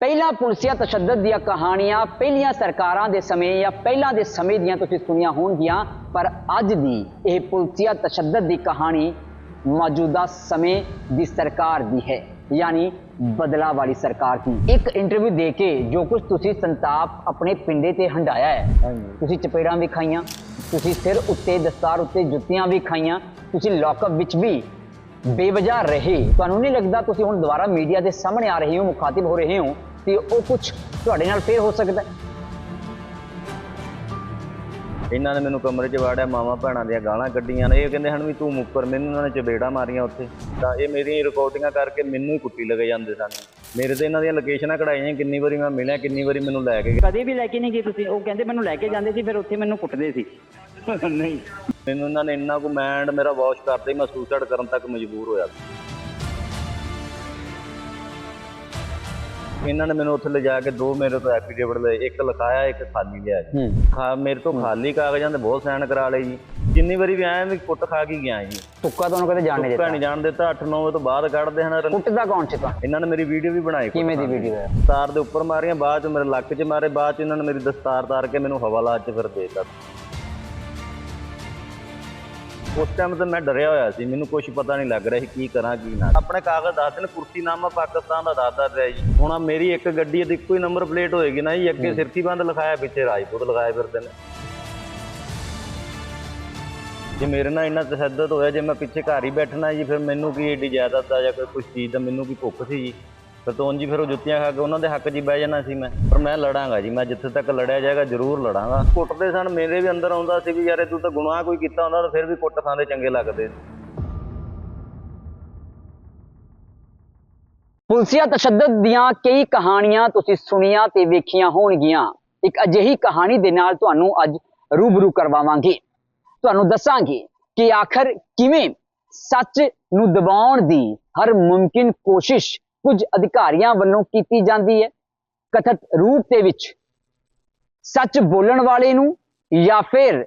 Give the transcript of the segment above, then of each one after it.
ਪਹਿਲਾਂ ਪੁਲਸੀਆ ਤਸ਼ੱਦਦ ਦੀਆਂ ਕਹਾਣੀਆਂ ਪਹਿਲੀਆਂ ਸਰਕਾਰਾਂ ਦੇ ਸਮੇਂ ਜਾਂ ਪਹਿਲਾਂ ਦੇ ਸਮੇਂ ਦੀਆਂ ਤੁਸੀਂ ਸੁਣੀਆਂ ਹੋਣਗੀਆਂ ਪਰ ਅੱਜ ਦੀ ਇਹ ਪੁਲਸੀਆ ਤਸ਼ੱਦਦ ਦੀ ਕਹਾਣੀ ਮੌਜੂਦਾ ਸਮੇਂ ਦੀ ਸਰਕਾਰ ਦੀ ਹੈ ਯਾਨੀ ਬਦਲਾ ਵਾਲੀ ਸਰਕਾਰ ਦੀ। ਇੱਕ ਇੰਟਰਵਿਊ ਦੇ ਕੇ ਜੋ ਕੁਝ ਤੁਸੀਂ ਸੰਤਾਪ ਆਪਣੇ ਪਿੰਡੇ ਤੇ ਹੰਡਾਇਆ ਹੈ ਤੁਸੀਂ ਚਪੇੜਾਂ ਵੀ ਖਾਈਆਂ ਤੁਸੀਂ ਸਿਰ ਉੱਤੇ ਦਸਤਾਰ ਉੱਤੇ ਜੁੱਤੀਆਂ ਵੀ ਖਾਈਆਂ ਤੁਸੀਂ ਲੌਕਅਪ ਵਿੱਚ ਵੀ ਬੇਵਜ੍ਹਾ ਰਹੇ। ਤੁਹਾਨੂੰ ਨਹੀਂ ਲੱਗਦਾ ਤੁਸੀਂ ਹੁਣ ਦੁਬਾਰਾ ਮੀਡੀਆ ਦੇ ਸਾਹਮਣੇ ਆ ਰਹੇ ਹੋ ਮੁਖਾਤਿਬ ਹੋ ਰਹੇ ਹੋ? ਤੇ ਉਹ ਕੁਝ ਤੁਹਾਡੇ ਨਾਲ ਫੇਰ ਹੋ ਸਕਦਾ ਇਹਨਾਂ ਨੇ ਮੈਨੂੰ ਕਮਰੇ 'ਚ ਵਾੜਿਆ ਮਾਵਾਂ ਭੈਣਾਂ ਦੀਆਂ ਗਾਲਾਂ ਕੱਢੀਆਂ ਨੇ। ਇਹ ਕਹਿੰਦੇ ਹਨ ਵੀ ਤੂੰ ਮੁੱਕਰ ਮੈਨੂੰ ਉਹਨਾਂ ਨੇ ਚਬੇੜਾ ਮਾਰੀਆਂ ਉੱਥੇ। ਤਾਂ ਇਹ ਮੇਰੀਆਂ ਰਿਕਾਰਡਿੰਗਾਂ ਕਰਕੇ ਮੈਨੂੰ ਹੀ ਕੁੱਟੀ ਲਗੇ ਜਾਂਦੇ ਸਨ। ਮੇਰੇ ਤੇ ਇਹਨਾਂ ਦੀਆਂ ਲੋਕੇਸ਼ਨਾਂ ਕਢਾਈਆਂ ਕਿੰਨੀ ਵਾਰੀ ਮੈਂ ਮਿਲਿਆ ਕਿੰਨੀ ਵਾਰੀ ਮੈਨੂੰ ਲੈ ਕੇ ਗਏ। ਕਦੇ ਵੀ ਲੈ ਕੇ ਨਹੀਂ ਗਏ ਤੁਸੀਂ। ਉਹ ਕਹਿੰਦੇ ਮੈਨੂੰ ਲੈ ਕੇ ਜਾਂਦੇ ਸੀ ਫਿਰ ਉੱਥੇ ਮੈਨੂੰ ਕੁੱਟਦੇ ਸੀ। ਨਹੀਂ ਮੈਨੂੰ ਇਹਨਾਂ ਨੇ ਇੰਨਾ ਕੁ ਮੈਂਡ ਮੇਰਾ ਵਾਸ਼ ਕਰਦੇ ਮੈਂ ਸੁਸਾਈਡ ਕਰਨ ਤੱਕ ਮਜਬੂਰ ਹੋਇਆ। ਇਹਨਾਂ ਨੇ ਮੈਨੂੰ ਉੱਥੇ ਲਿਜਾ ਕੇ ਦੋ ਮੇਰੇ ਤੋਂ ਐਫੀਡੇਵਿਟ ਲਏ ਇੱਕ ਲਿਖਾਇਆ ਇੱਕ ਖਾਲੀ ਲਿਆ ਜੀ। ਖਾ ਮੇਰੇ ਤੋਂ ਖਾਲੀ ਕਾਗਜ਼ਾਂ ਤੇ ਬਹੁਤ ਸਾਈਨ ਕਰਾ ਲਏ ਜੀ। ਜਿੰਨੀ ਵਾਰੀ ਵੀ ਆਇਆ ਵੀ ਕੁੱਟ ਖਾ ਕੇ ਗਿਆ ਜੀ। ਤੁੱਕਾ ਤੁਹਾਨੂੰ ਕਦੇ ਜਾਣ ਨਹੀਂ ਤੁੱਕਾ ਦਿੱਤਾ। ਨਹੀਂ ਜਾਣ ਦਿੱਤਾ 8-9 ਵਜੇ ਤੋਂ ਬਾਅਦ ਕੱਢਦੇ ਹਨ। ਕੁੱਟਦਾ ਕੌਣ ਸੀ ਤੁਹਾਨੂੰ ਇਹਨਾਂ ਨੇ ਮੇਰੀ ਵੀਡੀਓ ਵੀ ਬਣਾਈ ਕਿਵੇਂ ਦੀ ਵੀਡੀਓ ਹੈ? ਦਸਤਾਰ ਦੇ ਉੱਪਰ ਮਾਰੀਆਂ ਬਾਅਦ ਚ ਮੇਰੇ ਲੱਕ 'ਚ ਮਾਰੇ ਬਾਅਦ ਚ ਇਹਨਾਂ ਨੇ ਮੇਰੀ ਦਸਤਾਰ ਤਾਰ ਕੇ ਮੈਨੂੰ ਹਵਾਲਾਤ 'ਚ ਫਿਰ ਦੇਤਾ। ਉਸ ਟਾਈਮ ਤੇ ਮੈਂ ਡਰਿਆ ਹੋਇਆ ਸੀ ਮੈਨੂੰ ਕੁਝ ਪਤਾ ਨਹੀਂ ਲੱਗ ਰਿਹਾ ਸੀ ਕੀ ਕਰਾਂ ਕੀ ਨਾ। ਆਪਣੇ ਕਾਗਜ਼ ਦੱਸਦੇ ਨੇ ਕੁਰਸੀਨਾਮਾ ਪਾਕਿਸਤਾਨ ਦਾ ਦੱਸਦਾ ਰਿਹਾ ਜੀ। ਹੁਣ ਆਹ ਮੇਰੀ ਇੱਕ ਗੱਡੀ ਦੀ ਇੱਕੋ ਹੀ ਨੰਬਰ ਪਲੇਟ ਹੋਏਗੀ ਨਾ ਜੀ ਅੱਗੇ ਸਿਰਕੀ ਬੰਦ ਲਿਖਾਇਆ ਪਿੱਛੇ ਰਾਜਪੂਤ ਲਗਾਏ ਫਿਰਦੇ ਨੇ। ਜੇ ਮੇਰੇ ਨਾਲ ਇੰਨਾ ਤਸ਼ੱਦਦ ਹੋਇਆ ਜੇ ਮੈਂ ਪਿੱਛੇ ਘਰ ਹੀ ਬੈਠਣਾ ਜੀ ਫਿਰ ਮੈਨੂੰ ਕੀ ਏਡੀ ਜਾਇਦਾਦ ਦਾ ਜਾਂ ਕੋਈ ਕੁਛ ਚੀਜ਼ ਦਾ ਮੈਨੂੰ ਕੀ ਭੁੱਖ ਸੀ ਜੀ? ਫਿਰ ਤੋਂ ਫਿਰ ਉਹ ਜੁੱਤੀਆਂ ਖਾ ਕੇ ਉਹਨਾਂ ਦੇ ਹੱਕ 'ਚ ਹੀ ਬਹਿ ਜਾਣਾ ਸੀ ਮੈਂ। ਪਰ ਮੈਂ ਲੜਾਂਗਾ ਜੀ, ਮੈਂ ਜਿੱਥੇ ਤੱਕ ਲੜਿਆ ਜਾਏਗਾ ਜ਼ਰੂਰ ਲੜਾਂਗਾ। ਕੁੱਟਦੇ ਸਨ, ਮੇਰੇ ਵੀ ਅੰਦਰ ਆਉਂਦਾ ਸੀ ਵੀ ਯਾਰ ਤੂੰ ਤਾਂ ਗੁਨਾਹ ਕੋਈ ਕੀਤਾ ਹੁੰਦਾ ਤਾਂ ਫਿਰ ਵੀ ਕੁੱਟ ਖਾਂਦੇ ਚੰਗੇ ਲੱਗਦੇ। ਪੁਲਸੀਆ ਤਸ਼ੱਦਦ ਦੀਆਂ ਕਈ ਕਹਾਣੀਆਂ ਤੁਸੀਂ ਸੁਣੀਆਂ ਤੇ ਵੇਖੀਆਂ ਹੋਣਗੀਆਂ। ਇੱਕ ਅਜਿਹੀ ਕਹਾਣੀ ਦੇ ਨਾਲ ਤੁਹਾਨੂੰ ਅੱਜ ਰੂਬਰੂ ਕਰਵਾਵਾਂਗੇ। ਤੁਹਾਨੂੰ ਦੱਸਾਂਗੇ ਕਿ ਆਖਰ ਕਿਵੇਂ ਸੱਚ ਨੂੰ ਦਬਾਉਣ ਦੀ ਹਰ ਮੁਮਕਿਨ ਕੋਸ਼ਿਸ਼ ਕੁਝ ਅਧਿਕਾਰੀਆਂ ਵੱਲੋਂ ਕੀਤੀ ਜਾਂਦੀ ਹੈ। ਕਥਿਤ ਰੂਪ ਦੇ ਵਿੱਚ ਸੱਚ ਬੋਲਣ ਵਾਲੇ ਨੂੰ ਜਾਂ ਫਿਰ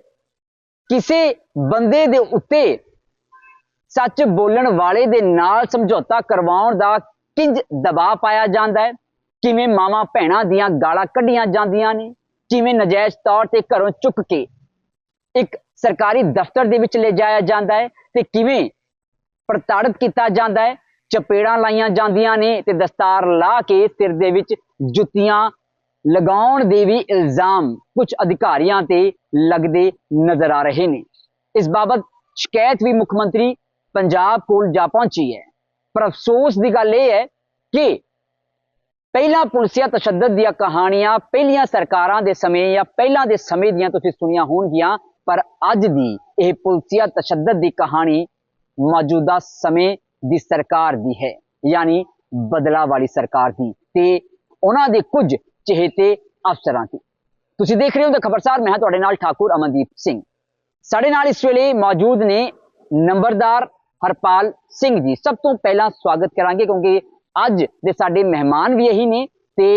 ਕਿਸੇ ਬੰਦੇ ਦੇ ਉੱਤੇ ਸੱਚ ਬੋਲਣ ਵਾਲੇ ਦੇ ਨਾਲ ਸਮਝੌਤਾ ਕਰਵਾਉਣ ਦਾ ਕਿੰਜ ਦਬਾਅ ਪਾਇਆ ਜਾਂਦਾ ਹੈ। ਕਿਵੇਂ ਮਾਵਾਂ ਭੈਣਾਂ ਦੀਆਂ ਗਾਲਾਂ ਕੱਢੀਆਂ ਜਾਂਦੀਆਂ ਨੇ, ਕਿਵੇਂ ਨਜਾਇਜ਼ ਤੌਰ ਤੇ ਘਰੋਂ ਚੁੱਕ ਕੇ ਇੱਕ ਸਰਕਾਰੀ ਦਫ਼ਤਰ ਦੇ ਵਿੱਚ ਲੈ ਜਾਇਆ ਜਾਂਦਾ ਹੈ ਤੇ ਕਿਵੇਂ ਪ੍ਰਤਾੜਿਤ ਕੀਤਾ ਜਾਂਦਾ ਹੈ। ਚਪੇੜਾਂ ਲਾਈਆਂ ਜਾਂਦੀਆਂ ਨੇ ਤੇ ਦਸਤਾਰ ਲਾ ਕੇ ਸਿਰ ਦੇ ਵਿੱਚ ਜੁੱਤੀਆਂ ਲਗਾਉਣ ਦੇ ਵੀ ਇਲਜ਼ਾਮ ਕੁਝ ਅਧਿਕਾਰੀਆਂ ਤੇ ਲੱਗਦੇ ਨਜ਼ਰ ਆ ਰਹੇ ਨੇ। ਇਸ ਬਾਬਤ ਸ਼ਿਕਾਇਤ ਵੀ ਮੁੱਖ ਮੰਤਰੀ ਪੰਜਾਬ ਕੋਲ ਜਾ ਪਹੁੰਚੀ ਹੈ। ਪਰ ਅਫਸੋਸ ਦੀ ਗੱਲ ਇਹ ਹੈ ਕਿ ਪਹਿਲਾਂ ਪੁਲਸੀਆ ਤਸ਼ੱਦਦ ਦੀਆਂ ਕਹਾਣੀਆਂ ਪਹਿਲੀਆਂ ਸਰਕਾਰਾਂ ਦੇ ਸਮੇਂ ਜਾਂ ਪਹਿਲਾਂ ਦੇ ਸਮੇਂ ਦੀਆਂ ਤੁਸੀਂ ਸੁਣੀਆਂ ਹੋਣਗੀਆਂ, ਪਰ ਅੱਜ ਦੀ ਇਹ ਪੁਲਸੀਆ ਤਸ਼ੱਦਦ ਦੀ ਕਹਾਣੀ ਮੌਜੂਦਾ ਸਮੇਂ ਦੀ ਸਰਕਾਰ ਦੀ ਹੈ ਯਾਨੀ ਬਦਲਾ ਵਾਲੀ ਸਰਕਾਰ ਦੀ। ਤੇ ਉਹਨਾਂ ਦੇ ਕੁਝ ਚਹੇਤੇ ਅਫਸਰਾਂ ਦੀ। ਤੁਸੀਂ ਦੇਖ ਰਹੇ ਹੋ ਤਾਂ ਖਬਰਸਾਰ ਮੈਂ ਹਾਂ ਤੁਹਾਡੇ ਨਾਲ ਠਾਕੁਰ ਅਮਨਦੀਪ ਸਿੰਘ। ਸਾਡੇ ਨਾਲ ਇਸ ਵੇਲੇ ਮੌਜੂਦ ਨੇ ਨੰਬਰਦਾਰ ਹਰਪਾਲ ਸਿੰਘ ਜੀ। ਸਭ ਤੋਂ ਪਹਿਲਾਂ ਸਵਾਗਤ ਕਰਾਂਗੇ ਕਿਉਂਕਿ ਅੱਜ ਦੇ ਸਾਡੇ ਮਹਿਮਾਨ ਵੀ ਇਹੀ ਨੇ ਤੇ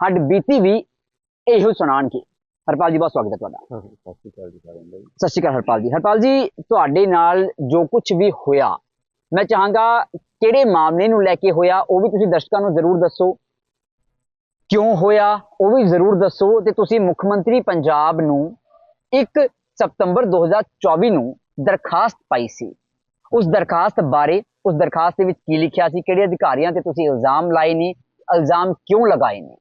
ਹੱਡ ਬੀਤੀ ਵੀ ਇਹੋ ਸੁਣਾਉਣਗੇ। ਹਰਪਾਲ ਜੀ ਬਹੁਤ ਸਵਾਗਤ ਹੈ ਤੁਹਾਡਾ। ਸਤਿ ਸ਼੍ਰੀ ਅਕਾਲ ਜੀ ਸਾਰਿਆਂ ਨੂੰ ਸਤਿ ਸ਼੍ਰੀ ਅਕਾਲ ਹਰਪਾਲ ਜੀ। ਹਰਪਾਲ ਜੀ ਤੁਹਾਡੇ ਨਾਲ ਜੋ ਕੁਝ ਵੀ ਹੋਇਆ ਮੈਂ ਚਾਹਾਂਗਾ ਕਿਹੜੇ ਮਾਮਲੇ ਨੂੰ ਲੈ ਕੇ ਹੋਇਆ ਉਹ ਵੀ ਤੁਸੀਂ ਦਰਸ਼ਕਾਂ ਨੂੰ ਜ਼ਰੂਰ ਦੱਸੋ। ਕਿਉਂ ਹੋਇਆ ਉਹ ਵੀ ਜ਼ਰੂਰ ਦੱਸੋ ਤੇ ਤੁਸੀਂ ਮੁੱਖ ਮੰਤਰੀ ਪੰਜਾਬ ਨੂੰ 1 ਸਤੰਬਰ 2024 ਨੂੰ ਦਰਖਾਸਤ ਪਾਈ ਸੀ। ਉਸ ਦਰਖਾਸਤ ਬਾਰੇ ਉਸ ਦਰਖਾਸਤ ਦੇ ਵਿੱਚ ਕੀ ਲਿਖਿਆ ਸੀ ਕਿਹੜੇ ਅਧਿਕਾਰੀਆਂ ਤੇ ਤੁਸੀਂ ਇਲਜ਼ਾਮ ਲਾਏ ਨੇ ਇਲਜ਼ਾਮ ਕਿਉਂ ਲਗਾਏ ਨੇ?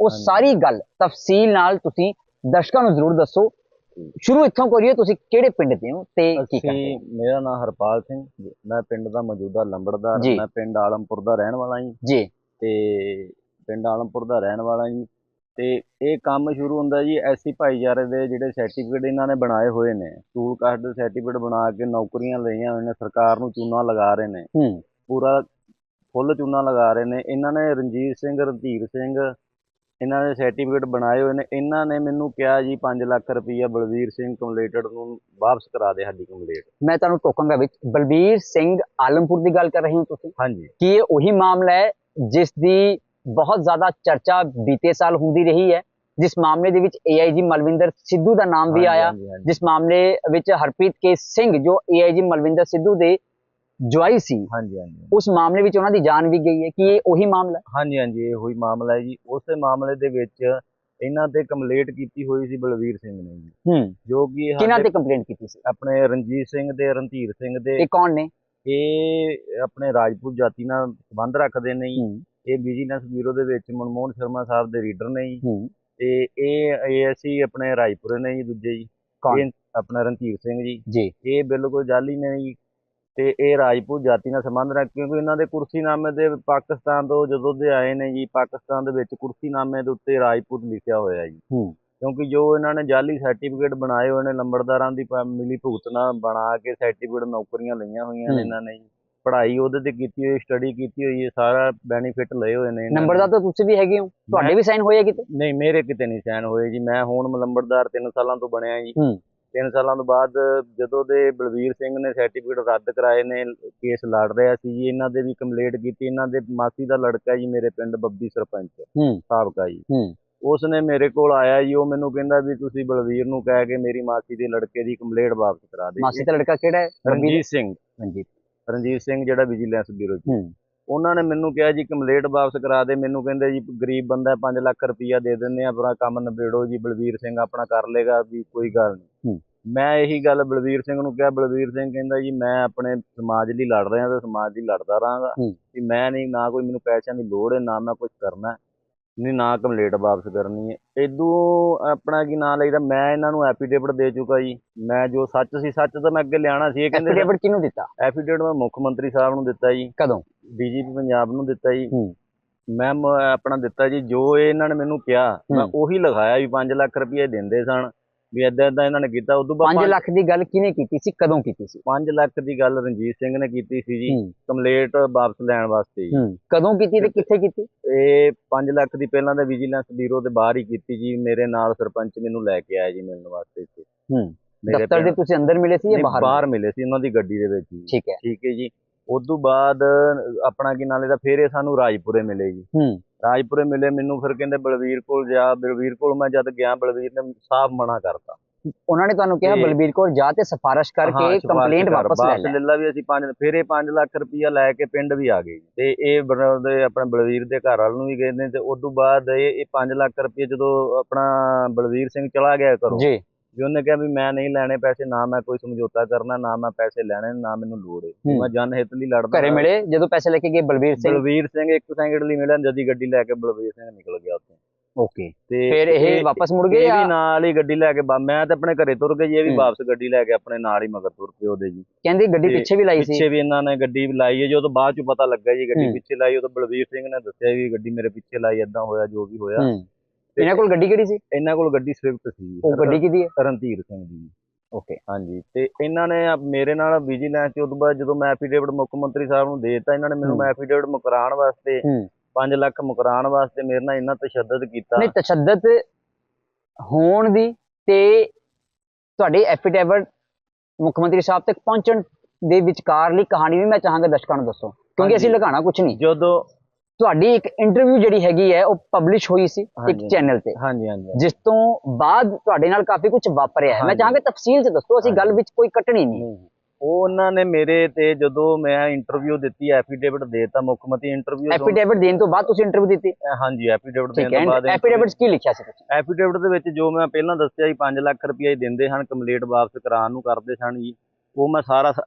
ਉਹ। ਸਾਰੀ ਗੱਲ ਤਫਸੀਲ ਨਾਲ ਤੁਸੀਂ ਦਰਸ਼ਕਾਂ ਨੂੰ ਜ਼ਰੂਰ ਦੱਸੋ। ਸ਼ੁਰੂ ਇੱਥੋਂ ਕਰੀਏ ਤੁਸੀਂ ਕਿਹੜੇ ਪਿੰਡ ਦੇ ਹੋ ਤੇ ਕੀ ਕਰਦੇ ਅਸੀਂ ਹੋ? ਮੇਰਾ ਨਾਮ ਹਰਪਾਲ ਸਿੰਘ ਮੈਂ ਪਿੰਡ ਦਾ ਮੌਜੂਦਾ ਲੰਬੜਦਾਰ ਜੀ। ਮੈਂ ਪਿੰਡ ਆਲਮਪੁਰ ਦਾ ਰਹਿਣ ਵਾਲਾ ਜੀ। ਜੀ। ਤੇ ਪਿੰਡ ਆਲਮਪੁਰ ਦਾ ਰਹਿਣ ਵਾਲਾ ਜੀ। ਤੇ ਇਹ ਕੰਮ ਸ਼ੁਰੂ ਹੁੰਦਾ ਜੀ ਐਸੀ ਭਾਈਚਾਰੇ ਦੇ ਜਿਹੜੇ ਸਰਟੀਫਿਕੇਟ ਇਹਨਾਂ ਨੇ ਬਣਾਏ ਹੋਏ ਨੇ। ਸਕੂਲ ਕਾਸਟ ਦੇ ਸਰਟੀਫਿਕੇਟ ਬਣਾ ਕੇ ਨੌਕਰੀਆਂ ਲਈਆਂ ਹੋਈਆਂ ਨੇ ਸਰਕਾਰ ਨੂੰ ਚੂਨਾ ਲਗਾ ਰਹੇ ਨੇ। ਹੂੰ। ਪੂਰਾ ਫੁੱਲ ਚੂਨਾ ਲਗਾ ਰਹੇ ਨੇ। ਇਹਨਾਂ ਨੇ ਰਣਜੀਤ ਸਿੰਘ ਰਣਧੀਰ ਸਿੰਘ ਇਹਨਾਂ ਦੇ ਸਰਟੀਫਿਕੇਟ ਬਣਾਏ ਹੋਏ ਨੇ। ਇਹਨਾਂ ਨੇ ਮੈਨੂੰ ਕਿਹਾ ਜੀ 5 ਲੱਖ ਰੁਪਈਆ ਬਲਵੀਰ ਸਿੰਘ ਕੰਪਲੀਟਡ ਨੂੰ ਵਾਪਸ ਕਰਾ ਦੇ ਸਾਡੀ ਕੰਪਲੀਟ ਮੈਂ ਤੁਹਾਨੂੰ ਟੋਕਾਂਗਾ ਵਿੱਚ ਬਲਬੀਰ ਸਿੰਘ ਆਲਮਪੁਰ ਦੀ ਗੱਲ ਕਰ ਰਹੇ ਹੋ ਤੁਸੀਂ? ਹਾਂਜੀ। ਕੀ ਇਹ ਉਹੀ ਮਾਮਲਾ ਹੈ ਜਿਸ ਦੀ ਬਹੁਤ ਜ਼ਿਆਦਾ ਚਰਚਾ ਬੀਤੇ ਸਾਲ ਹੁੰਦੀ ਰਹੀ ਹੈ? ਜਿਸ ਮਾਮਲੇ ਦੇ ਵਿੱਚ ਏਆਈਜੀ ਮਲਵਿੰਦਰ ਸਿੱਧੂ ਦਾ ਨਾਮ ਵੀ ਆਇਆ। ਜਿਸ ਮਾਮਲੇ ਵਿੱਚ ਹਰਪ੍ਰੀਤ ਕੇ ਸਿੰਘ ਜੋ ਏਆਈਜੀ ਮਲਵਿੰਦਰ ਸਿੱਧੂ ਦੇ ਜਵਾਈ ਸੀ। ਹਾਂਜੀ ਹਾਂਜੀ ਉਸ ਮਾਮਲੇ ਵਿੱਚ ਉਹਨਾਂ ਦੀ ਜਾਨ ਵੀ ਗਈ ਹੈ ਕਿ ਇਹ ਉਹੀ ਮਾਮਲਾ ਹੈ? ਹਾਂਜੀ ਹਾਂਜੀ ਇਹ ਹੋਈ ਮਾਮਲਾ ਹੈ ਜੀ। ਉਸੇ ਮਾਮਲੇ ਦੇ ਵਿੱਚ ਇਹਨਾਂ ਤੇ ਕੰਪਲੇਂਟ ਕੀਤੀ ਹੋਈ ਸੀ ਬਲਵੀਰ ਸਿੰਘ ਨੇ ਜੀ। ਹੂੰ। ਜੋ ਕਿ ਕਿਹਨਾਂ ਤੇ ਕੰਪਲੇਂਟ ਕੀਤੀ ਸੀ? ਆਪਣੇ ਰਣਜੀਤ ਸਿੰਘ ਦੇ ਰਣਧੀਰ ਸਿੰਘ ਦੇ ਇਹ ਕੌਣ ਨੇ? ਇਹ ਆਪਣੇ ਰਾਜਪੂਤ ਜਾਤੀ ਨਾਲ ਸੰਬੰਧ ਰੱਖਦੇ ਨੇ ਜੀ। ਇਹ ਵਿਜੀਲੈਂਸ ਬਿਊਰੋ ਦੇ ਵਿੱਚ ਮਨਮੋਹਨ ਸ਼ਰਮਾ ਸਾਹਿਬ ਦੇ ਰੀਡਰ ਨੇ ਜੀ। ਤੇ ਇਹ ਏਐਸਸੀ ਆਪਣੇ ਰਾਜਪੁਰੇ ਨੇ ਜੀ ਦੂਜੇ ਜੀ। ਕੌਣ? ਆਪਣਾ ਰਣਧੀਰ ਸਿੰਘ ਜੀ। ਜੀ। ਇਹ ਬਿਲਕੁਲ ਜਾਲੀ ਨੇ ਜੀ। ਤੇ ਇਹ ਰਾਜਪੂਤ ਜਾਤੀ ਨਾਲ ਸੰਬੰਧ ਰੱਖ ਕਿਉਂਕਿ ਇਹਨਾਂ ਦੇ ਕੁਰਸੀਨਾਮੇ ਦੇ ਪਾਕਿਸਤਾਨ ਤੋਂ ਜਦੋਂ ਦੇ ਆਏ ਨੇ ਜੀ ਪਾਕਿਸਤਾਨ ਦੇ ਵਿੱਚ ਕੁਰਸੀਨਾਮੇ ਦੇ ਉੱਤੇ ਰਾਜਪੂਤ ਲਿਖਿਆ ਹੋਇਆ ਜੀ। ਕਿਉਂਕਿ ਜੋ ਇਹਨਾਂ ਨੇ ਜਾਲੀ ਸਰਟੀਫਿਕੇਟ ਬਣਾਏ ਹੋਏ ਨੇ ਲੰਬੜਦਾਰਾਂ ਦੀ ਮਿਲੀ ਭੁਗਤ ਨਾਲ ਬਣਾ ਕੇ ਸਰਟੀਫਿਕੇਟ ਨੌਕਰੀਆਂ ਲਈਆਂ ਹੋਈਆਂ ਨੇ। ਇਹਨਾਂ ਨੇ ਜੀ। ਪੜ੍ਹਾਈ ਉਹਦੇ ਤੇ ਕੀਤੀ ਹੋਈ ਸਟੱਡੀ ਕੀਤੀ ਹੋਈ ਹੈ ਸਾਰਾ ਬੈਨੀਫਿਟ ਲਏ ਹੋਏ ਨੇ ਇਹਨਾਂ ਨੰਬਰ ਦਾ ਨੇ। ਤਾਂ ਤੁਸੀਂ ਵੀ ਹੈਗੇ ਹੋ। ਤੁਹਾਡੇ ਵੀ ਸਾਈਨ ਹੋਏ ਕਿਤੇ? ਨਹੀਂ ਮੇਰੇ ਕਿਤੇ ਨਹੀਂ ਸਾਈਨ ਹੋਏ ਜੀ। ਮੈਂ ਹੁਣ ਲੰਬੜਦਾਰ 3 ਸਾਲਾਂ ਤੋਂ ਬਣਿਆ ਜੀ। 3 ਸਾਲਾਂ ਤੋਂ ਬਾਅਦ ਜਦੋਂ ਦੇ ਬਲਵੀਰ ਸਿੰਘ ਨੇ ਸਰਟੀਫਿਕੇਟ ਰੱਦ ਕਰਾਏ ਨੇ ਕੇਸ ਲੜ ਰਿਹਾ ਸੀ ਜੀ ਇਹਨਾਂ ਦੇ ਵੀ ਕੰਪਲੇਂਟ ਕੀਤੀ ਇਹਨਾਂ ਦੇ ਮਾਸੀ ਦਾ ਲੜਕਾ ਜੀ ਮੇਰੇ ਪਿੰਡ ਬੱਬੀ ਸਰਪੰਚ ਸਾਬਕਾ ਜੀ। ਉਸ ਨੇ ਮੇਰੇ ਕੋਲ ਆਇਆ ਜੀ ਉਹ ਮੈਨੂੰ ਕਹਿੰਦਾ ਵੀ ਤੁਸੀਂ ਬਲਵੀਰ ਨੂੰ ਕਹਿ ਕੇ ਮੇਰੀ ਮਾਸੀ ਦੇ ਲੜਕੇ ਦੀ ਕੰਪਲੇਂਟ ਵਾਪਸ ਕਰਾ ਦੇ ਮਾਸੀ ਦਾ ਲੜਕਾ ਕਿਹੜਾ ਹੈ? ਰਣਜੀਤ ਸਿੰਘ। ਰਣਜੀਤ। ਰਣਜੀਤ ਸਿੰਘ ਜਿਹੜਾ ਵਿਜੀਲੈਂਸ ਬਿਊਰੋ 'ਚ। ਹੂੰ। ਉਹਨਾਂ ਨੇ ਮੈਨੂੰ ਕਿਹਾ ਜੀ ਕੰਪਲੇਂਟ ਵਾਪਸ ਕਰਾ ਦੇ। ਮੈਨੂੰ ਕਹਿੰਦੇ ਜੀ ਗਰੀਬ ਬੰਦਾ 5 ਲੱਖ ਰੁਪਈਆ ਦੇ ਦਿੰਦੇ ਆ ਆਪਣਾ ਕੰਮ ਨਿਬੇੜੋ ਜੀ ਬਲਵੀਰ ਸਿੰਘ ਆਪਣਾ ਕਰ ਲੇਗਾ ਵੀ ਕੋਈ ਗੱਲ ਨਹੀਂ। ਮੈਂ ਇਹੀ ਗੱਲ ਬਲਵੀਰ ਸਿੰਘ ਨੂੰ ਕਿਹਾ ਬਲਵੀਰ ਸਿੰਘ ਕਹਿੰਦਾ ਜੀ ਮੈਂ ਆਪਣੇ ਸਮਾਜ ਲਈ ਲੜ ਰਿਹਾ ਤੇ ਸਮਾਜ ਲਈ ਲੜਦਾ ਰਹਾਂਗਾ। ਵੀ ਮੈਂ ਨਹੀਂ ਨਾ ਕੋਈ ਮੈਨੂੰ ਪੈਸਿਆਂ ਦੀ ਲੋੜ ਹੈ ਨਾ ਮੈਂ ਕੁਝ ਕਰਨਾ ਨਹੀਂ ਨਾ ਕੰਪਲੇਂਟ ਵਾਪਸ ਕਰਨੀ ਹੈ। ਇਦੋਂ ਆਪਣਾ ਕੀ ਨਾਂ ਲਈਦਾ ਮੈਂ ਇਹਨਾਂ ਨੂੰ ਐਫੀਡੇਵਿਟ ਦੇ ਚੁੱਕਾ ਜੀ। ਮੈਂ ਜੋ ਸੱਚ ਸੀ ਸੱਚ ਤਾਂ ਮੈਂ ਅੱਗੇ ਲਿਆਣਾ ਸੀ। ਇਹ ਕਹਿੰਦੇ ਐਫੀਡੇਵਿਟ ਕਿਹਨੂੰ ਦਿੱਤਾ? ਐਫੀਡੇਵਿਟ ਮੈਂ ਮੁੱਖ ਮੰਤਰੀ ਸਾਹਿਬ ਨੂੰ ਦਿੱਤਾ ਜੀ। ਕਦੋਂ? ਡੀਜੀਪੀ ਪੰਜਾਬ ਨੂੰ ਦਿੱਤਾ ਜੀ। ਮੈਂ ਆਪਣਾ ਦਿੱਤਾ ਜੀ ਜੋ ਇਹ ਇਹਨਾਂ ਨੇ ਮੈਨੂੰ ਕਿਹਾ ਮੈਂ। ਉਹੀ ਲਿਖਾਇਆ ਵੀ 5 ਲੱਖ ਰੁਪਏ ਦਿੰਦੇ ਸਨ ਵੀ ਏਦਾਂ ਏਦਾਂ ਇਹਨਾਂ ਨੇ ਕੀਤਾ ਉਦੋਂ 5 ਬਾਅਦ ਲੱਖ ਦੀ ਗੱਲ ਕਿਹਨੇ ਕੀਤੀ ਸੀ ਕਦੋਂ ਕੀਤੀ ਸੀ? 5 ਲੱਖ ਦੀ ਗੱਲ ਰਣਜੀਤ ਸਿੰਘ ਨੇ ਕੀਤੀ ਸੀ ਜੀ ਕੰਪਲੇਂਟ ਵਾਪਸ ਲੈਣ ਵਾਸਤੇ ਕਦੋਂ ਕੀਤੀ ਤੇ ਕਿੱਥੇ ਕੀਤੀ? ਇਹ 5 ਲੱਖ ਦੀ ਪਹਿਲਾਂ ਤਾਂ ਵਿਜੀਲੈਂਸ ਬਿਊਰੋ ਦੇ ਬਾਹਰ ਹੀ ਕੀਤੀ ਜੀ ਮੇਰੇ ਨਾਲ ਸਰਪੰਚ ਮੈਨੂੰ ਲੈ ਕੇ ਆਇਆ ਜੀ ਮਿਲਣ ਵਾਸਤੇ ਇੱਥੇ। ਹੂੰ। ਦਫ਼ਤਰ ਦੇ ਤੁਸੀਂ ਅੰਦਰ ਮਿਲੇ ਸੀ ਜਾਂ ਬਾਹਰ? ਬਾਹਰ ਮਿਲੇ ਸੀ ਉਹਨਾਂ ਦੀ ਗੱਡੀ ਦੇ ਵਿੱਚ ਠੀਕ ਹੈ। ਠੀਕ ਹੈ ਜੀ। ਉਦੋਂ ਬਾਅਦ ਆਪਣਾ ਕੀ ਨਾਲੇ ਦਾ ਫਿਰ ਇਹ ਸਾਨੂੰ ਰਾਜਪੁਰੇ ਮਿਲੇ ਜੀ। ਹੂੰ। ਰਾਜਪੁਰੇ ਮਿਲੇ ਮੈਨੂੰ ਫਿਰ ਕਹਿੰਦੇ ਬਲਵੀਰ ਕੋਲ ਜਾ ਬਲਵੀਰ ਕੋਲ ਮੈਂ ਜਦ ਗਿਆ ਬਲਵੀਰ ਨੇ ਸਾਫ਼ ਮਨਾ ਕਰਤਾ। ਉਹਨਾਂ ਨੇ ਤੁਹਾਨੂੰ ਕਿਹਾ ਬਲਬੀਰ ਕੌਰ ਜਾ ਤੇ ਸਿਫਾਰਿਸ਼ ਕਰਕੇ ਕੰਪਲੇਂਟ ਕਰ, ਵਾਪਸ ਲੈ ਲੈ ਲੈ ਵੀ ਅਸੀਂ ਪੰਜ ਫਿਰ ਇਹ 5 ਲੱਖ ਰੁਪਈਆ ਲੈ ਕੇ ਪਿੰਡ ਵੀ ਆ ਗਏ। ਤੇ ਇਹ ਉਹਦੇ ਆਪਣੇ ਬਲਵੀਰ ਦੇ ਘਰ ਵਾਲ ਨੂੰ ਵੀ ਗਏ ਨੇ ਤੇ ਉਸ ਤੋਂ ਬਾਅਦ ਇਹ ਇਹ 5 ਲੱਖ ਰੁਪਏ ਜਦੋਂ ਆਪਣਾ ਬਲਵੀਰ ਸਿੰਘ ਚਲਾ ਗਿਆ ਘਰੋਂ ਜੀ। ਵੀ ਉਹਨੇ ਕਿਹਾ ਵੀ ਮੈਂ ਨਹੀਂ ਲੈਣੇ ਪੈਸੇ ਨਾ ਮੈਂ ਕੋਈ ਸਮਝੌਤਾ ਕਰਨਾ ਨਾ ਮੈਂ ਪੈਸੇ ਲੈਣੇ ਨਾ ਮੈਨੂੰ ਲੋੜ ਹੈ। ਮੈਂ ਜਨ ਹਿੱਤ ਲਈ ਲੜਦਾ ਘਰੇ ਮਿਲੇ ਜਦੋਂ ਪੈਸੇ ਲੈ ਕੇ ਗਏ ਬਲਬੀਰ ਸਿੰਘ। ਬਲਵੀਰ ਸਿੰਘ ਇੱਕ ਸੈਕਿੰਡ ਲਈ ਮਿਲਿਆ ਜਦੀ ਗੱਡੀ ਲੈ ਕੇ ਬਲਵੀਰ ਸਿੰਘ ਨਿਕਲ ਗਿਆ ਉੱਥੇ। ਓਕੇ। ਤੇ ਫਿਰ ਇਹ ਵਾਪਸ ਮੁੜ ਗਏ ਇਹ ਜਾਂ? ਵੀ ਨਾਲ ਹੀ ਗੱਡੀ ਲੈ ਕੇ ਮੈਂ ਤੇ ਆਪਣੇ ਘਰੇ ਤੁਰ ਗਏ ਜੀ ਇਹ ਵੀ। ਵਾਪਸ ਗੱਡੀ ਲੈ ਕੇ ਆਪਣੇ ਨਾਲ ਹੀ ਮਗਰ ਤੁਰ ਕੇ ਉਹਦੇ ਜੀ। ਕਹਿੰਦੇ ਗੱਡੀ ਪਿੱਛੇ ਵੀ ਲਾਈ ਸੀ। ਪਿੱਛੇ ਵੀ ਇਹਨਾਂ ਨੇ ਗੱਡੀ ਲਾਈ ਹੈ ਜਦੋਂ ਬਾਅਦ ਚ ਪਤਾ ਲੱਗਾ ਜੀ ਗੱਡੀ। ਪਿੱਛੇ ਲਾਈ ਉਹ ਤਾਂ ਬਲਵੀਰ ਸਿੰਘ ਨੇ ਦੱਸਿਆ ਵੀ ਗੱਡੀ ਮੇਰੇ ਪਿੱਛੇ ਲਾਈ ਏਦਾਂ ਹੋਇਆ ਜੋ ਵੀ ਹੋਇਆ। ਇਹਨਾਂ ਕੋਲ ਗੱਡੀ ਕਿਹੜੀ ਸੀ? ਇਹਨਾਂ ਕੋਲ ਗੱਡੀ ਸਵਿਫਟ ਸੀ ਉਹ ਗੱਡੀ ਕਿਹਦੀ ਹੈ? ਰਣਧੀਰ ਸਿੰਘ ਦੀ ਓਕੇ ਹਾਂਜੀ। ਤੇ ਇਹਨਾਂ ਨੇ ਮੇਰੇ ਨਾਲ ਵਿਜੀਲੈਂਸ ਚ ਉਦੋਂ ਬਾਅਦ ਜਦੋਂ ਮੈਂ ਐਫੀਡੇਵਿਟ ਮੁੱਖ ਮੰਤਰੀ ਸਾਹਿਬ ਨੂੰ ਦੇ ਦਿੱਤਾ ਇਹਨਾਂ ਨੇ ਮੈਨੂੰ। ਮੈਂ ਐਫੀਡੇਵਿਟ ਮੁਕਰਾਉਣ ਵਾਸਤੇ ਹੂੰ। 5 ਲੱਖ ਮੁਕਰਾਉਣ ਵਾਸਤੇ ਮੇਰੇ ਨਾਲ ਇੰਨਾ ਤਸ਼ੱਦਦ ਕੀਤਾ। ਨਹੀਂ ਤਸ਼ੱਦਦ ਹੋਣ ਦੀ ਤੇ ਤੁਹਾਡੇ ਐਫੀਡੇਵਿਟ ਮੁੱਖ ਮੰਤਰੀ ਸਾਹਿਬ ਤੱਕ ਪਹੁੰਚਣ ਦੇ ਵਿਚਕਾਰਲੀ ਕਹਾਣੀ ਵੀ ਮੈਂ ਚਾਹਾਂਗਾ ਦਰਸ਼ਕਾਂ ਨੂੰ ਦੱਸੋ। ਕਿਉਂਕਿ ਅਸੀਂ ਹਾਂਜੀ। ਲਗਾਉਣਾ ਕੁਝ ਨਹੀਂ। ਜਦੋਂ ਤੁਹਾਡੀ ਇੱਕ ਇੰਟਰਵਿਊ ਜਿਹੜੀ ਹੈਗੀ ਹੈ ਉਹ ਪਬਲਿਸ਼ ਹੋਈ ਸੀ ਇੱਕ। ਚੈਨਲ ਤੇ। ਹਾਂਜੀ ਹਾਂਜੀ ਜਿਸ ਤੋਂ ਬਾਅਦ ਤੁਹਾਡੇ ਨਾਲ ਕਾਫੀ ਕੁਝ ਵਾਪਰਿਆ ਹੈ। ਮੈਂ। ਚਾਹਾਂਗਾ ਤਫਸੀਲ ਚ ਦੱਸੋ ਅਸੀਂ ਗੱਲ। ਵਿੱਚ ਕੋਈ ਕੱਟਣੀ ਨਹੀਂ। ਉਹ ਉਹਨਾਂ ਨੇ ਮੇਰੇ ਤੇ ਜਦੋਂ ਮੈਂ ਇੰਟਰਵਿਊ ਦਿੱਤੀ ਐਫੀਡੇਵਿਟ ਦੇਤਾ ਮੁੱਖ ਮੰਤਰੀ ਇੰਟਰਵਿਊ ਐਫੀਡੇਵਿਟ ਦੇਣ ਤੋਂ ਬਾਅਦ ਤੁਸੀਂ ਇੰਟਰਵਿਊ ਦਿੱਤੀ? ਹਾਂਜੀ ਐਫੀਡੇਵਿਟ ਦੇਣ ਤੋਂ ਬਾਅਦ ਐਫੀਡੇਵਿਟ ਕੀ ਲਿਖਿਆ ਸੀ ਤੁਸੀਂ? ਐਫੀਡੇਵਿਟ ਦੇ ਵਿੱਚ ਜੋ ਮੈਂ ਪਹਿਲਾਂ ਦੱਸਿਆ ਜੀ 5 ਲੱਖ ਰੁਪਏ ਦਿੰਦੇ ਹਨ ਕੰਪਲੀਟ ਵਾਪਸ ਕਰਾਉਣ ਨੂੰ ਕਰਦੇ ਸਨ ਜੀ। ਉਹ ਮੈਂ ਸਾਰਾ ਸ-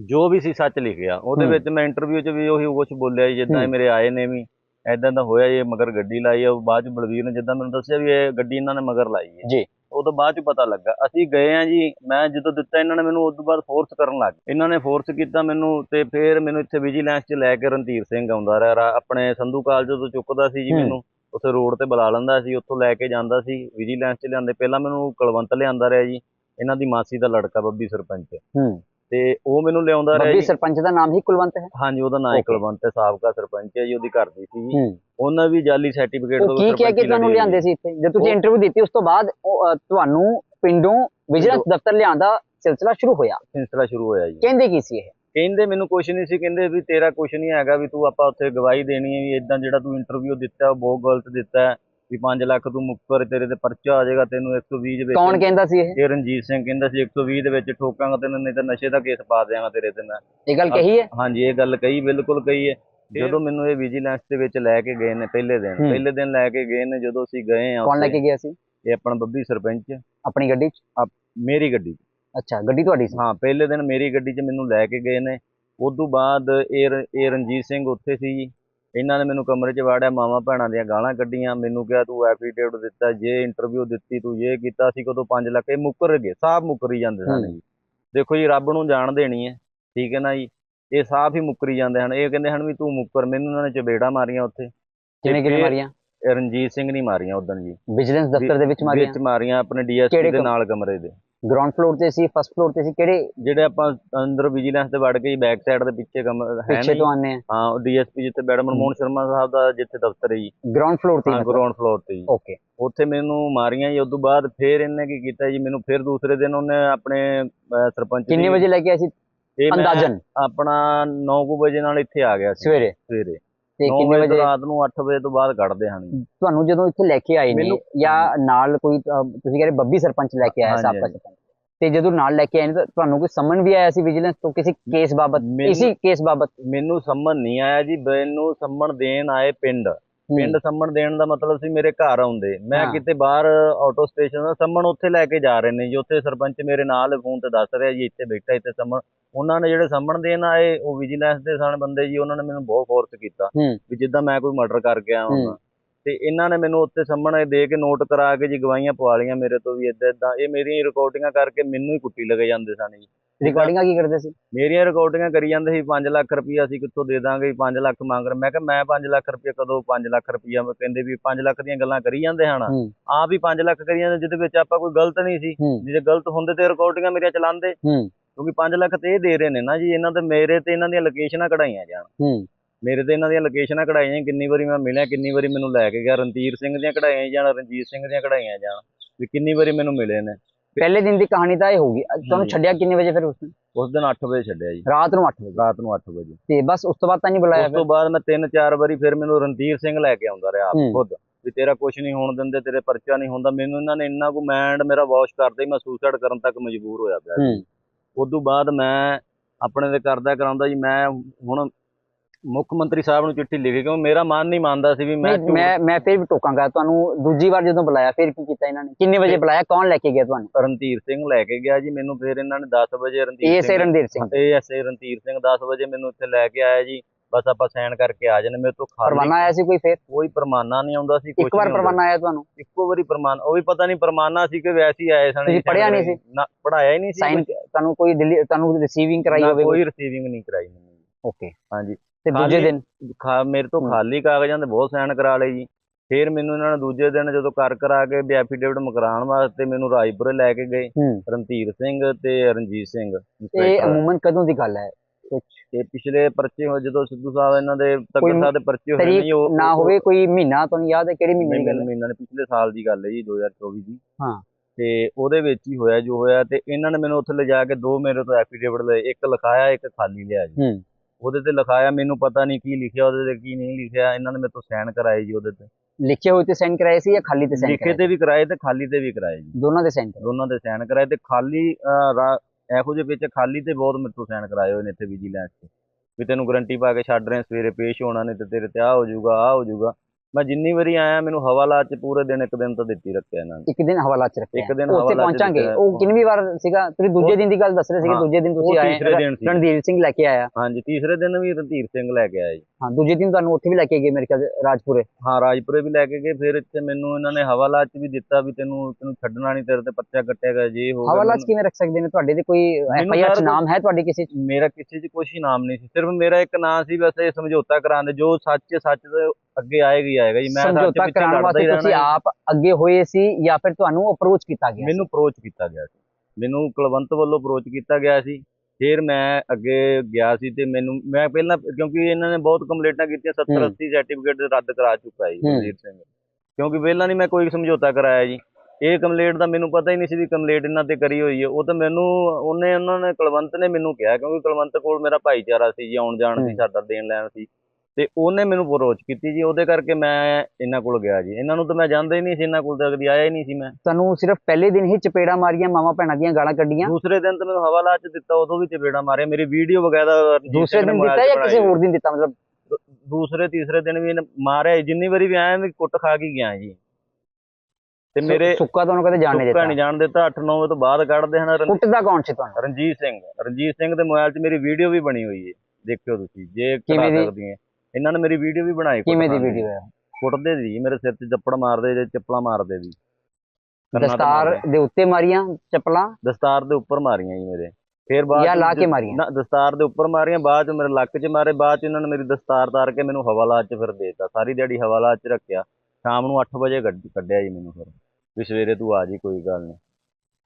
ਜੋ ਵੀ ਸੀ ਸੱਚ ਲਿਖਿਆ ਉਹਦੇ। ਵਿੱਚ ਮੈਂ ਇੰਟਰਵਿਊ 'ਚ ਵੀ ਉਹੀ ਕੁਝ ਬੋਲਿਆ ਜਿੱਦਾਂ। ਮੇਰੇ ਆਏ ਨੇ ਵੀ ਐਦਾਂ ਦਾ ਹੋਇਆ ਇਹ ਮਗਰ ਗੱਡੀ ਲਾਈ ਆ ਬਾਅਦ ਚ ਬਲਵੀਰ ਨੇ ਜਿੱਦਾਂ ਮੈਨੂੰ ਦੱਸਿਆ ਵੀ ਇਹ ਗੱਡੀ ਇਹਨਾਂ ਨੇ ਮਗਰ ਲਾਈ ਹੈ। ਜੀ। ਉਹ ਤੋਂ ਬਾਅਦ ਚ ਪਤਾ ਲੱਗਾ। ਅਸੀਂ ਗਏ ਆ ਜੀ ਮੈਂ ਜਦੋਂ ਦਿੱਤਾ ਇਹਨਾਂ ਨੇ ਮੈਨੂੰ ਉਸ ਤੋਂ ਬਾਅਦ ਫੋਰਸ ਕਰਨ ਲੱਗ ਗਏ। ਇਹਨਾਂ ਨੇ ਫੋਰਸ ਕੀਤਾ ਮੈਨੂੰ ਤੇ ਫਿਰ ਮੈਨੂੰ ਇੱਥੇ ਵਿਜੀਲੈਂਸ 'ਚ ਲੈ ਕੇ ਰਣਧੀਰ ਸਿੰਘ ਆਉਂਦਾ ਰਿਹਾ। ਆਪਣੇ ਸੰਧੂ ਕਾਲਜ ਤੋਂ ਚੁੱਕਦਾ ਸੀ ਜੀ। ਮੈਨੂੰ। ਉੱਥੇ ਰੋਡ ਤੇ ਬੁਲਾ ਲੈਂਦਾ ਸੀ ਉੱਥੋਂ ਲੈ ਕੇ ਜਾਂਦਾ ਸੀ ਵਿਜੀਲੈਂਸ 'ਚ ਲਿਆਂਦੇ। ਪਹਿਲਾਂ ਮੈਨੂੰ ਕੁਲਵੰਤ ਲਿਆਂਦਾ ਰਿਹਾ ਜੀ। ਇਹਨਾਂ ਦੀ ਮਾਸੀ ਦਾ ਲੜਕਾ ਬੱਬੀ ਸਰਪੰਚ। ਹੂੰ। ਤੇ ਉਹ ਮੈਨੂੰ ਲਿਆਉਂਦਾ ਰਿਹਾ ਜੀ। ਸਰਪੰਚ ਦਾ ਨਾਮ ਹੀ ਕੁਲਵੰਤ ਹੈ? ਹਾਂਜੀ ਉਹਦਾ ਨਾਂ ਹੀ. ਕੁਲਵੰਤ ਹੈ ਸਾਬਕਾ ਸਰਪੰਚ ਹੈ ਜੀ ਉਹਦੀ ਘਰ ਦੀ ਸੀ। ਉਹਨਾਂ ਵੀ ਜਾਲੀ ਸਰਟੀਫਿਕੇਟ ਉਹ ਕੀ ਕਿਹਾ ਕਿ ਤੁਹਾਨੂੰ ਲਿਆਂਦੇ ਸੀ ਇੱਥੇ? ਜਦ ਤੁਸੀਂ ਇੰਟਰਵਿਊ ਦਿੱਤੀ ਉਸ ਤੋਂ ਬਾਅਦ ਤੁਹਾਨੂੰ ਪਿੰਡੋਂ ਵਿਜੀਲੈਂਸ ਦਫ਼ਤਰ ਲਿਆਉਣ ਦਾ ਸਿਲਸਿਲਾ ਸ਼ੁਰੂ ਹੋਇਆ? ਸਿਲਸਿਲਾ ਸ਼ੁਰੂ ਹੋਇਆ ਜੀ। ਕਹਿੰਦੇ ਕੀ ਸੀ ਇਹ? ਕਹਿੰਦੇ ਮੈਨੂੰ ਕੁਝ ਨਹੀਂ ਸੀ ਕਹਿੰਦੇ ਵੀ ਤੇਰਾ ਕੁਝ ਨਹੀਂ ਹੈਗਾ ਵੀ ਤੂੰ ਆਪਾਂ ਉੱਥੇ ਗਵਾਹੀ ਦੇਣੀ ਹੈ ਵੀ ਇਦਾਂ ਜਿਹੜਾ ਤੂੰ ਇੰਟਰਵਿਊ ਦਿੱਤਾ ਉਹ ਬਹੁਤ ਗਲਤ ਦਿੱਤਾ ਵੀ 5 ਲੱਖ ਤੂੰ ਮੁੱਕਰ ਤੇਰੇ ਤੇ ਪਰਚਾ ਆ ਜਾਏਗਾ ਤੈਨੂੰ 120 ਦੇ ਵਿੱਚ ਕੌਣ ਕਹਿੰਦਾ ਸੀ ਇਹ? ਇਹ ਰਣਜੀਤ ਸਿੰਘ ਕਹਿੰਦਾ ਸੀ 120 ਦੇ ਵਿੱਚ ਠੋਕਾਂਗਾ ਤੈਨੂੰ ਨਹੀਂ ਤਾਂ ਨਸ਼ੇ ਦਾ ਕੇਸ ਪਾ ਦਿਆਂਗਾ ਤੇਰੇ ਤੇ ਮੈਂ। ਇਹ ਗੱਲ ਕਹੀ ਹੈ? ਹਾਂਜੀ ਇਹ ਗੱਲ ਕਹੀ ਬਿਲਕੁਲ ਕਹੀ ਹੈ। ਜਦੋਂ ਮੈਨੂੰ ਇਹ ਵਿਜੀਲੈਂਸ ਦੇ ਵਿੱਚ ਲੈ ਕੇ ਗਏ ਨੇ ਪਹਿਲੇ ਦਿਨ। ਪਹਿਲੇ ਦਿਨ ਲੈ ਕੇ ਗਏ ਨੇ ਜਦੋਂ ਅਸੀਂ ਗਏ ਆ ਕੌਣ ਲੈ ਕੇ ਗਿਆ ਸੀ? ਇਹ ਆਪਣਾ ਬੱਬੀ ਸਰਪੰਚ। ਆਪਣੀ ਗੱਡੀ 'ਚ? ਮੇਰੀ ਗੱਡੀ 'ਚ। ਅੱਛਾ ਗੱਡੀ ਤੁਹਾਡੀ ਸੀ? ਹਾਂ ਪਹਿਲੇ ਦਿਨ ਮੇਰੀ ਗੱਡੀ 'ਚ ਮੈਨੂੰ ਲੈ ਕੇ ਗਏ ਨੇ। ਉਸ ਤੋਂ ਬਾਅਦ ਇਹ ਰਣਜੀਤ ਸਿੰਘ ਉੱਥੇ ਸੀ ਜੀ। ਇਹਨਾਂ ਨੇ ਮੈਨੂੰ ਕਮਰੇ 'ਚ ਵਾੜਿਆ ਮਾਵਾਂ ਭੈਣਾਂ ਦੀਆਂ ਗਾਲਾਂ ਕੱਢੀਆਂ ਮੈਨੂੰ ਕਿਹਾ ਤੂੰ ਐਫੀਡੇਵਿਟ ਦਿੱਤਾ ਜੇ ਇੰਟਰਵਿਊ ਦਿੱਤੀ ਤੂੰ ਇਹ ਕੀਤਾ ਸੀ ਕਦੋਂ 5 ਲੱਖ? ਇਹ ਮੁੱਕਰ ਗਏ ਸਾਫ਼ ਮੁੱਕਰੀ ਜਾਂਦੇ ਸਨ ਜੀ। ਦੇਖੋ ਜੀ ਰੱਬ ਨੂੰ ਜਾਣ ਦੇਣੀ ਹੈ ਠੀਕ ਹੈ ਨਾ ਜੀ? ਇਹ ਸਾਫ਼ ਹੀ ਮੁੱਕਰੀ ਜਾਂਦੇ ਹਨ। ਇਹ ਕਹਿੰਦੇ ਹਨ ਵੀ ਤੂੰ ਮੁੱਕਰ ਮੈਨੂੰ ਉਹਨਾਂ ਨੇ ਚਬੇੜਾ ਮਾਰੀਆਂ ਉੱਥੇ। ਕਿਵੇਂ ਕਿਵੇਂ ਮਾਰੀਆਂ? ਰਣਜੀਤ ਸਿੰਘ ਨਹੀਂ ਮਾਰੀਆਂ ਉਦੋਂ ਜੀ। ਵਿਜੀਲੈਂਸ ਦਫ਼ਤਰ ਦੇ ਵਿੱਚ ਮਾਰੀਆਂ? ਵਿੱਚ ਮਾਰੀਆਂ ਆਪਣੇ ਡੀਐਸਪੀ ਦੇ ਨਾਲ ਕਮਰੇ ਦੇ। ਗਰਾਊਂਡ ਫਲੋਰ ਤੇ ਸੀ ਫਸਟ ਫਲੋਰ ਤੇ ਸੀ ਕਿਹੜੇ ਜਿਹੜੇ ਆਪਾਂ ਅੰਦਰ ਵਿਜੀਲੈਂਸ ਤੇ ਵੜ ਕੇ ਜੀ ਬੈਕ ਸਾਈਡ ਦੇ ਪਿੱਛੇ ਕਮ ਹੈ ਪਿੱਛੇ ਤੋਂ ਆਨੇ ਆ। ਹਾਂ ਉਹ ਡੀਐਸਪੀ ਜਿੱਥੇ ਮੈਡਮ ਮਨਮੋਹਨ ਸ਼ਰਮਾ ਸਾਹਿਬ ਦਾ ਜਿੱਥੇ ਦਫ਼ਤਰ ਹੈ ਜੀ। ਗਰਾਊਂਡ ਫਲੋਰ ਤੇ ਹਾਂ ਗਰਾਊਂਡ ਫਲੋਰ ਤੇ ਜੀ ਓਕੇ ਉੱਥੇ ਮੈਨੂੰ ਮਾਰੀਆਂ ਜੀ ਉਸ ਤੋਂ ਬਾਅਦ ਫਿਰ ਇਹਨੇ ਕੀ ਕੀਤਾ ਜੀ ਮੈਨੂੰ ਫਿਰ ਦੂਸਰੇ ਦਿਨ ਉਹਨੇ ਆਪਣੇ ਸਰਪੰਚ ਕਿੰਨੇ ਦੀ- ਵਜੇ ਲੈ ਕੇ ਆਏ ਸੀ? ਅੰਦਾਜ਼ਨ। ਆਪਣਾ 9 ਵਜੇ ਨਾਲ ਇੱਥੇ ਆ ਗਿਆ ਸੀ। ਸਵੇਰੇ? ਸਵੇਰੇ। ਤੇ 9 ਕਿੰਨੇ ਵਜੇ ਰਾਤ ਨੂੰ 8 ਵਜੇ ਤੋਂ ਬਾਅਦ ਕੱਢਦੇ ਹਨ। ਤੁਹਾਨੂੰ ਜਦੋਂ ਇੱਥੇ ਲੈ ਕੇ ਆਏ ਨੇ ਜਾਂ ਨਾਲ ਕੋਈ ਤੁਸੀਂ ਕਹਿੰਦੇ ਬੱਬੀ ਸਰਪੰਚ ਲੈ ਕੇ ਆਇਆ ਸਾਬਕਾ। ਸਰਪੰਚ ਤੇ ਜਦੋਂ ਨਾਲ ਲੈ ਕੇ ਆਏ ਨੇ ਤਾਂ ਤੁਹਾਨੂੰ ਕੋਈ ਸਮਨ ਵੀ ਆਇਆ ਸੀ ਵਿਜੀਲੈਂਸ ਤੋਂ ਕਿਸੇ ਕੇਸ ਬਾਬਤ ਇਸੇ ਕੇਸ ਬਾਬਤ ਮੈਨੂੰ ਸੰਮਣ ਨਹੀਂ ਆਇਆ ਜੀ ਮੈਨੂੰ ਸੰਮਣ ਦੇਣ ਆਏ ਪਿੰਡ। ਪਿੰਡ ਸੰਮਣ ਦੇਣ ਦਾ ਮਤਲਬ ਸੀ ਮੇਰੇ ਘਰ ਆਉਂਦੇ ਮੈਂ। ਕਿਤੇ ਬਾਹਰ ਆਟੋ ਸਟੇਸ਼ਨ ਦਾ ਸੰਮਣ ਉੱਥੇ ਲੈ ਕੇ ਜਾ ਰਹੇ ਨੇ ਜੀ ਉੱਥੇ ਸਰਪੰਚ ਮੇਰੇ ਨਾਲ ਫੋਨ ਤੇ ਦੱਸ ਰਿਹਾ ਜੀ ਇੱਥੇ ਬੈਠਾ ਇੱਥੇ ਸੰਮਣ ਉਹਨਾਂ ਨੇ ਜਿਹੜੇ ਸੰਮਣ ਦੇਣ ਆਏ ਉਹ ਵਿਜੀਲੈਂਸ ਦੇ ਸਨ ਬੰਦੇ ਜੀ ਉਹਨਾਂ ਨੇ ਮੈਨੂੰ ਬਹੁਤ ਫੋਰਸ ਕੀਤਾ। ਵੀ ਜਿੱਦਾਂ ਮੈਂ ਕੋਈ ਮਰਡਰ ਕਰਕੇ ਆਇਆ ਹੂੰ। ਤੇ ਇਹਨਾਂ ਨੇ ਮੈਨੂੰ ਉੱਥੇ ਸੰਮਣ ਦੇ ਕੇ ਨੋਟ ਕਰਾ ਕੇ ਜੀ ਗਵਾਹੀਆਂ ਪਵਾ ਲਈਆਂ ਮੇਰੇ ਤੋਂ ਵੀ ਇਦਾਂ ਇਦਾਂ ਇਹ ਮੇਰੀਆਂ ਰਿਕਾਰਡਿੰਗਾਂ ਕਰਕੇ ਮੈਨੂੰ ਹੀ ਕੁੱਟੀ ਲਗੇ ਜਾਂਦੇ ਸਨ ਜੀ। ਰਿਕਾਰਡਿੰਗਾਂ ਕੀ ਕਰਦੇ ਸੀ? ਮੇਰੀਆਂ ਰਿਕਾਰਡਿੰਗਾਂ ਕਰੀ ਜਾਂਦੇ ਸੀ 5 ਲੱਖ ਰੁਪਈਆ ਅਸੀਂ ਕਿੱਥੋਂ ਦੇ ਦਾਂਗੇ 5 ਲੱਖ ਮੰਗ ਰਹੇ। ਮੈਂ ਕਿਹਾ ਮੈਂ 5 ਲੱਖ ਰੁਪਈਆ ਕਦੋਂ 5 ਲੱਖ ਰੁਪਈਆ? ਕਹਿੰਦੇ ਵੀ 5 ਲੱਖ ਦੀਆਂ ਗੱਲਾਂ ਕਰੀ ਜਾਂਦੇ ਹਨ। ਆਪ ਹੀ 5 ਲੱਖ ਕਰੀ ਜਾਂਦੇ ਜਿਹਦੇ ਵਿੱਚ ਆਪਾਂ ਕੋਈ ਗਲਤ ਨਹੀਂ ਸੀ। ਜੇ ਗਲਤ ਹੁੰਦੇ ਤੇ ਰਿਕਾਰਡਿੰਗਾਂ ਮੇਰੀਆਂ ਚਲਾਉਂਦੇ। ਕਿਉਂਕਿ 5 ਲੱਖ ਤੇ ਇਹ ਦੇ ਰਹੇ ਨੇ ਨਾ ਜੀ ਇਹਨਾਂ ਤੇ ਮੇਰੇ ਤੇ ਇਹਨਾਂ ਦੀਆਂ ਲੋਕੇਸ਼ਨਾਂ ਕਢਾਈਆਂ ਜਾਣ। ਮੇਰੇ ਤੇ ਇਹਨਾਂ ਦੀਆਂ ਲੋਕੇਸ਼ਨਾਂ ਕਢਾਈਆਂ ਕਿੰਨੀ ਵਾਰੀ ਮੈਂ ਮਿਲਿਆ ਕਿੰਨੀ ਵਾਰੀ ਮੈਨੂੰ ਲੈ ਕੇ ਗਿਆ ਰਣਧੀਰ ਸਿੰਘ ਦੀਆਂ ਕਢਾਈਆਂ ਜਾਣ ਰਣਜੀਤ ਸਿੰਘ ਦੀਆਂ ਕਢਾਈਆਂ ਜਾਣ ਵੀ ਕਿੰਨੀ ਵਾਰੀ ਮੈਨੂੰ ਮਿਲੇ ਨੇ। ਪਹਿਲੇ ਦਿਨ ਦੀ ਕਹਾਣੀ ਤਾਂ ਇਹ ਹੋਗੀ ਤੁਹਾਨੂੰ। ਛੱਡਿਆ ਕਿੰਨੇ ਵਜੇ ਫਿਰ ਉਸ ਦਿਨ? ਉਸ ਦਿਨ 8 ਵਜੇ ਛੱਡਿਆ ਜੀ। ਰਾਤ ਨੂੰ 8 ਵਜੇ? ਰਾਤ ਨੂੰ 8 ਵਜੇ। ਤੇ ਬਸ ਉਸ ਤੋਂ ਬਾਅਦ ਤਾਂ ਨਹੀਂ ਬੁਲਾਇਆ ਉਸ ਤੋਂ ਬਾਅਦ ਮੈਂ ਤਿੰਨ ਚਾਰ ਵਾਰੀ ਫਿਰ ਮੈਨੂੰ ਰਣਧੀਰ ਸਿੰਘ ਲੈ ਕੇ ਆਉਂਦਾ ਰਿਹਾ ਖੁਦ ਵੀ ਤੇਰਾ ਕੁਝ ਨਹੀਂ ਹੋਣ ਦਿੰਦੇ ਤੇਰੇ ਪਰਚਾ ਨਹੀਂ ਹੁੰਦਾ। ਮੈਨੂੰ ਇਹਨਾਂ ਨੇ ਇੰਨਾ ਕੁ ਮਾਈਂਡ ਮੇਰਾ ਵਾਸ਼ ਕਰਦੇ ਹੀ ਮੈਂ ਸੁਸਾਈਡ ਕਰਨ ਤੱਕ ਮਜਬੂਰ ਹੋਇਆ ਪਿਆ ਉਸ ਤੋਂ ਬਾਅਦ ਮੈਂ ਆਪਣੇ ਤੇ ਕਰਦਾ ਕਰਾਉਂਦਾ ਜੀ ਮੈਂ ਹੁਣ ਮੁੱਖ ਮੰਤਰੀ ਸਾਹਿਬ ਨੂੰ ਚਿੱਠੀ ਲਿਖੀ ਕਿਉਂ? ਮੇਰਾ ਮਨ ਨਹੀਂ ਮੰਨਦਾ ਸੀ ਵੀ ਮੈਂ ਨਹੀਂ, ਮੈਂ ਮੈਂ ਫਿਰ ਵੀ ਟੋਕਾਂਗਾ ਤੁਹਾਨੂੰ। ਦੂਜੀ ਵਾਰ ਜਦੋਂ ਬੁਲਾਇਆ ਫਿਰ ਕੀ ਕੀਤਾ ਇਹਨਾਂ ਨੇ? ਕਿੰਨੇ ਵਜੇ ਬੁਲਾਇਆ? ਕੌਣ ਲੈ ਕੇ ਗਿਆ ਤੁਹਾਨੂੰ? ਰਣਧੀਰ ਸਿੰਘ ਲੈ ਕੇ ਗਿਆ ਜੀ। ਮੈਨੂੰ ਫਿਰ ਇਹਨਾਂ ਨੇ 10 ਵਜੇ ਰਣਧੀਰ ਇਹ ਸੇ ਰਣਧੀਰ ਸਿੰਘ। ਏਐਸਏ ਰਣਧੀਰ ਸਿੰਘ 10 ਵਜੇ ਮੈਨੂੰ ਇੱਥੇ ਲੈ ਕੇ ਆਇਆ ਜੀ। ਬਸ ਆਪਾਂ ਸਾਈਨ ਕਰਕੇ ਆ ਜਾਣੇ ਮੇਰੇ ਤੋਂ ਖਾਲੀ ਪਰਵਾਨਾ ਆਇਆ ਸੀ ਕੋਈ ਫਿਰ? ਕੋਈ ਪਰਮਾਨਾ ਨਹੀਂ ਆਉਂਦਾ ਸੀ ਕੁਛ ਇੱਕ ਵਾਰ ਨਹੀਂ ਆਉਂਦਾ ਪਰਵਾਨਾ ਆਇਆ ਤੁਹਾਨੂੰ? ਇੱਕੋ ਵਾਰੀ ਪ੍ਰਮਾਨ ਉਹ ਵੀ ਪਤਾ ਨਹੀਂ ਪ੍ਰਮਾਨਾ ਸੀ ਕਿ ਵੈਸੇ ਹੀ ਆਏ ਸਨ ਤੁਸੀਂ ਪੜ੍ਹਿਆ ਨਹੀਂ ਸੀ? ਨਾ ਪੜਾਇਆ ਹੀ ਨਹੀਂ ਸੀ ਸਾਈਨ ਤੁਹਾਨੂੰ ਕੋਈ ਤੁਹਾਨੂੰ ਰਿਸੀਵਿੰਗ ਕਰਾਈ ਨਾ ਹੋਵੇ ਕੋਈ ਰਿਸੀਵਿੰਗ ਨਹੀਂ ਕਰਾਈ। ਮੈਨੂੰ ਓਕੇ ਹਾਂਜੀ। ਤੇ ਦੂਜੇ ਦਿਨ ਖਾ ਮੇਰੇ ਤੋਂ ਹੂੰ। ਖਾਲੀ ਕਾਗਜ਼ਾਂ ਦੇ ਬਹੁਤ ਸਾਈਨ ਕਰਾ ਲਏ ਜੀ। ਫਿਰ ਮੈਨੂੰ ਇਹਨਾਂ ਨੇ ਦੂਜੇ ਦਿਨ ਜਦੋਂ ਕਰ ਕਰਾ ਕੇ ਵੀ ਐਫੀਡੇਵਿਟ ਮਕਰਾਉਣ ਵਾਸਤੇ ਮੈਨੂੰ ਰਾਜਪੁਰੇ ਲੈ ਕੇ ਗਏ। ਹੂੰ। ਰਣਧੀਰ ਸਿੰਘ ਤੇ ਰਣਜੀਤ ਸਿੰਘ ਇਹ। ਅਮੂਮਨ ਕਦੋਂ ਦੀ ਗੱਲ ਹੈ? ਤੇ ਪਿਛਲੇ ਪਰਚੇ ਹੋਏ ਜਦੋਂ ਸਿੱਧੂ ਸਾਹਿਬ ਇਹਨਾਂ ਦੇ ਤੱਕਰ ਸਾਹਿਬ ਦੇ ਪਰਚੇ ਹੋਏ ਨੇ ਤਰੀਕ ਜੀ, ਉਹ ਨਾ ਹੋਵੇ ਕੋਈ ਮਹੀਨਾ ਤੁਹਾਨੂੰ ਯਾਦ ਹੈ ਕਿਹੜੇ ਮਹੀਨੇ ਦੀ ਗੱਲ ਹੈ? ਮਹੀਨਾ ਨੇ ਪਿਛਲੇ ਸਾਲ ਦੀ ਗੱਲ ਹੈ ਜੀ 2024 ਦੀ। ਹਾਂ। ਤੇ ਉਹਦੇ ਵਿੱਚ ਹੀ ਹੋਇਆ ਜੋ ਹੋਇਆ ਤੇ ਇਹਨਾਂ ਨੇ ਮੈਨੂੰ ਉੱਥੇ ਲਿਜਾ ਕੇ ਦੋ ਮੇਰੇ ਤੋਂ ਐਫੀਡੇਵਿਟ ਲਏ ਇੱਕ ਲਿਖਾਇਆ ਇੱਕ ਖਾਲੀ ਲਿਆ ਜੀ। ਹੂੰ। ਉਹਦੇ ਤੇ ਲਿਖਾਇਆ ਮੈਨੂੰ ਪਤਾ ਨਹੀਂ ਕੀ ਲਿਖਿਆ ਉਹਦੇ ਤੇ ਕੀ ਨਹੀਂ ਲਿਖਿਆ ਇਹਨਾਂ ਨੇ ਮੇਰੇ ਤੋਂ ਸਾਈਨ ਕਰਾਏ ਜੀ ਉਹਦੇ ਤੇ। ਲਿਖੇ ਹੋਏ ਤੇ ਸਾਈਨ ਕਰਾਏ ਸੀ ਜਾਂ ਖਾਲੀ ਤੇ ਸਾਈਨ ਲਿਖੇ ਤੇ ਵੀ ਕਰਾਏ ਤੇ ਖਾਲੀ ਤੇ ਵੀ ਕਰਾਏ ਜੀ। ਦੋਨਾਂ ਦੇ ਸਾਈਨ ਕਰਾਏ? ਦੋਨਾਂ ਦੇ ਸਾਈਨ ਕਰਾਏ ਤੇ ਖਾਲੀ ਇਹੋ ਜਿਹੇ ਵਿੱਚ ਖਾਲੀ ਤੇ ਬਹੁਤ ਮੇਰੇ ਤੋਂ ਸਾਈਨ ਕਰਾਏ ਹੋਏ ਨੇ ਇੱਥੇ ਵਿਜੀਲੈਂਸ ਤੇ। ਵੀ ਤੈਨੂੰ ਗਰੰਟੀ ਪਾ ਕੇ ਛੱਡ ਰਹੇ ਸਵੇਰੇ ਪੇਸ਼ ਹੋਣਾ ਨਹੀਂ ਤੇ ਤੇਰੇ ਤੇ ਆ ਹੋ ਜਾਊਗਾ ਆ ਹੋ ਜਾਊਗਾ। ਮੈਂ ਜਿੰਨੀ ਵਾਰੀ ਆਇਆ ਮੈਨੂੰ ਹਵਾਲਾ ਚ ਪੂਰੇ ਦਿਨ ਇੱਕ ਦਿਨ ਤਾਂ ਦਿੱਤੀ ਰੱਖਿਆ ਇਹਨਾਂ ਨੇ। ਇੱਕ ਦਿਨ ਹਵਾਲਾ ਚ ਰੱਖਿਆ। ਇੱਕ ਦਿਨ ਹਵਾਲਾ 'ਚ ਪਹੁੰਚਾਂਗੇ। ਉਹ ਕਿੰਨੀ ਵਾਰ ਸੀਗਾ? ਤੁਸੀਂ ਦੂਜੇ ਦਿਨ ਦੀ ਗੱਲ ਦੱਸ ਰਹੇ ਸੀਗੇ ਦੂਜੇ ਦਿਨ ਤੁਸੀਂ ਆਏ ਰਣਧੀਰ ਸਿੰਘ ਲੈ ਕੇ ਆਇਆ। ਹਾਂਜੀ ਤੀਸਰੇ ਦਿਨ ਵੀ ਰਣਧੀਰ ਸਿੰਘ ਲੈ ਕੇ ਆਏ ਜੀ। ਹਾਂ ਦੂਜੇ ਦਿਨ ਤੁਹਾਨੂੰ ਉੱਥੇ ਵੀ ਲੈ ਕੇ ਗਏ ਮੇਰੇ ਖਿਆਲ ਰਾਜਪੁਰੇ? ਹਾਂ ਰਾਜਪੁਰੇ ਵੀ ਲੈ ਕੇ ਗਏ। ਫਿਰ ਇੱਥੇ ਮੈਨੂੰ ਇਹਨਾਂ ਨੇ ਹਵਾਲਾ ਚ ਵੀ ਦਿੱਤਾ ਵੀ ਤੈਨੂੰ ਤੈਨੂੰ ਛੱਡਣਾ ਨਹੀਂ ਤੇਰੇ ਤੇ ਪਰਚਾ ਕੱਟੇਗਾ ਜੇ ਹੋ ਗਿਆ ਹਵਾਲਾ ਚ ਕਿਵੇਂ ਰੱਖ ਸਕਦੇ ਨੇ? ਤੁਹਾਡੇ ਤੇ ਕੋਈ ਐਫ ਆਈ ਆਰ ਚ ਨਾਮ ਹੈ ਤੁਹਾਡੇ ਕਿਸੇ ਮੇਰਾ ਕਿਸੇ 'ਚ ਹੀ ਨਾਮ ਨਹੀਂ ਸੀ। ਸਿਰਫ ਮੇਰਾ ਇੱਕ ਨਾਮ ਸੀ ਵੈਸੇ ਸਮਝੌਤਾ ਕਰਾਉਣ ਦੇ ਜੋ ਸੱਚ ਸੱਚ ਦੇ ਅੱਗੇ ਆਏਗਾ ਹੀ ਆਏਗਾ ਜੀ। ਮੈਂ ਸਮਝੌਤਾ ਪਿੱਛੇ ਕਰਾਉਣ ਲੜਦਾ ਵਾਸਤੇ ਹੀ ਤੁਸੀਂ ਰਹਿਣਾ ਆਪ ਅੱਗੇ ਹੋਏ ਸੀ ਜਾਂ ਫਿਰ ਤੁਹਾਨੂੰ ਅਪਰੋਚ ਕੀਤਾ ਗਿਆ ਮੈਨੂੰ ਅਪਰੋਚ ਕੀਤਾ ਗਿਆ ਸੀ। ਮੈਨੂੰ ਕੁਲਵੰਤ ਵੱਲੋਂ ਅਪਰੋਚ ਕੀਤਾ ਗਿਆ ਸੀ। ਫਿਰ ਮੈਂ ਅੱਗੇ ਗਿਆ ਸੀ ਤੇ ਮੈਨੂੰ ਮੈਂ ਪਹਿਲਾਂ ਕਿਉਂਕਿ ਇਹਨਾਂ ਨੇ ਬਹੁਤ ਕੰਪਲੇਂਟਾਂ ਕੀਤੀਆਂ 70 ਹੂੰ। 80 ਸਰਟੀਫਿਕੇਟ ਰੱਦ ਕਰਾ ਚੁੱਕਾ ਜੀ ਹੂੰ। ਸਿੰਘ। ਕਿਉਂਕਿ ਪਹਿਲਾਂ ਨਹੀਂ ਮੈਂ ਕੋਈ ਸਮਝੌਤਾ ਕਰਾਇਆ ਜੀ। ਇਹ ਕੰਪਲੇਂਟ ਦਾ ਮੈਨੂੰ ਪਤਾ ਹੀ ਨਹੀਂ ਸੀ ਵੀ ਕੰਪਲੇਂਟ ਇਹਨਾਂ ਤੇ ਕਰੀ ਹੋਈ ਹੈ। ਉਹ ਤਾਂ ਮੈਨੂੰ ਉਹਨੇ ਉਹਨਾਂ ਨੇ ਕੁਲਵੰਤ ਨੇ ਮੈਨੂੰ ਕਿਹਾ ਕਿਉਂਕਿ ਕੁਲਵੰਤ ਕੋਲ ਮੇਰਾ ਭਾਈਚਾਰਾ ਸੀ ਜੀ ਆਉਣ ਜਾਣ ਸੀ ਹੂੰ। ਸਾਡਾ ਦੇਣ ਲੈਣ ਸੀ। ਤੇ ਉਹਨੇ ਮੈਨੂੰ ਅਪਰੋਚ ਕੀਤੀ ਜੀ ਉਹਦੇ ਕਰਕੇ ਮੈਂ ਇਹਨਾਂ ਕੋਲ ਗਿਆ ਜੀ। ਇਹਨਾਂ ਨੂੰ ਤਾਂ ਮੈਂ ਜਾਣਦਾ ਹੀ ਨਹੀਂ ਸੀ ਇਹਨਾਂ ਕੋਲ ਤਾਂ ਕਦੀ ਆਇਆ ਹੀ ਨਹੀਂ ਸੀ ਮੈਂ। ਤੁਹਾਨੂੰ ਸਿਰਫ ਪਹਿਲੇ ਦਿਨ ਹੀ ਚਪੇੜਾ ਮਾਰੀਆਂ ਮਾਵਾ ਭੈਣਾਂ ਦੀਆਂ ਗਾਲਾਂ ਕੱਢੀਆਂ? ਦੂਸਰੇ ਦਿਨ ਤਾਂ ਮੈਨੂੰ ਹਵਾਲਾ ਚ ਦਿੱਤਾ ਉਦੋਂ ਵੀ ਚਪੇੜਾ ਮਾਰਿਆ। ਮੇਰੀ ਵੀਡੀਓ ਵਗੈਰਾ ਦੂਸਰੇ ਦਿਨ ਦਿੱਤਾ ਜਾਂ ਕਿਸੇ। ਹੋਰ ਦਿਨ ਦਿੱਤਾ ਮਤਲਬ? ਦੂਸਰੇ ਤੀਸਰੇ ਦਿਨ ਵੀ ਮਾਰਿਆ ਜਿੰਨੀ ਵਾਰੀ ਵੀ ਆਇਆ ਵੀ ਕੁੱਟ ਖਾ ਕੇ ਗਿਆ ਜੀ। ਤੇ ਮੇਰੇ ਸੁੱਕਾ ਤੁਹਾਨੂੰ ਕਦੇ ਜਾਣ ਨਹੀਂ ਦਿੱਤਾ? ਨਹੀਂ ਜਾਣ ਦਿੱਤਾ। 8-9 ਵਜੇ ਤੋਂ ਬਾਅਦ ਕੱਢਦੇ ਹਨ। ਰਣ- ਕੁੱਟਦਾ ਕੌਣ ਸੀ ਤੁਹਾਨੂੰ? ਰਣਜੀਤ ਸਿੰਘ। ਰਣਜੀਤ ਸਿੰਘ ਦੇ ਮੋਬਾਈਲ 'ਚ ਮੇਰੀ ਵੀਡੀਓ ਵੀ ਬਣੀ ਹੋਈ ਹੈ। ਦੇਖਿਓ ਤੁਸੀਂ ਜੇ ਕਰਾ ਦੀ? ਸਕਦੀ ਹੈ ਇਹਨਾਂ ਨੇ ਮੇਰੀ ਵੀਡੀਓ ਵੀ ਬਣਾਈ ਕਿਵੇਂ ਦੀ ਵੀਡੀਓ ਹੈ? ਕੁੱਟਦੇ ਜੀ, ਮੇਰੇ ਸਿਰ 'ਚ ਚੱਪੜ ਮਾਰਦੇ ਜੇ ਚੱਪਲਾਂ ਮਾਰਦੇ ਤੇ ਦਸਤਾਰ। ਦੇ ਉੱਤੇ ਮਾਰੀਆਂ ਚੱਪਲਾਂ? ਦਸਤਾਰ ਦੇ ਉੱਪਰ ਮਾਰੀਆਂ ਜੀ ਮੇਰੇ। ਫਿਰ ਬਾਅਦ ਚ ਲਾ ਕੇ ਮਾਰੀਆਂ? ਨਾ ਦਸਤਾਰ ਦੇ ਉੱਪਰ ਮਾਰੀਆਂ ਬਾਅਦ ਚ ਮੇਰੇ ਲੱਕ 'ਚ ਮਾਰੇ ਬਾਅਦ ਚ ਇਹਨਾਂ ਨੇ ਮੇਰੀ ਦਸਤਾਰ ਤਾਰ ਕੇ ਮੈਨੂੰ ਹਵਾਲਾਤ 'ਚ ਫਿਰ ਦੇਤਾ। ਸਾਰੀ ਦਿਹਾੜੀ ਹਵਾਲਾਤ 'ਚ ਰੱਖਿਆ। ਸ਼ਾਮ ਨੂੰ 8 ਵਜੇ ਕੱਢ- ਕੱਢਿਆ ਜੀ ਮੈਨੂੰ ਫਿਰ। ਵੀ ਸਵੇਰੇ ਤੂੰ ਆ ਜੀ ਕੋਈ ਗੱਲ ਨਹੀਂ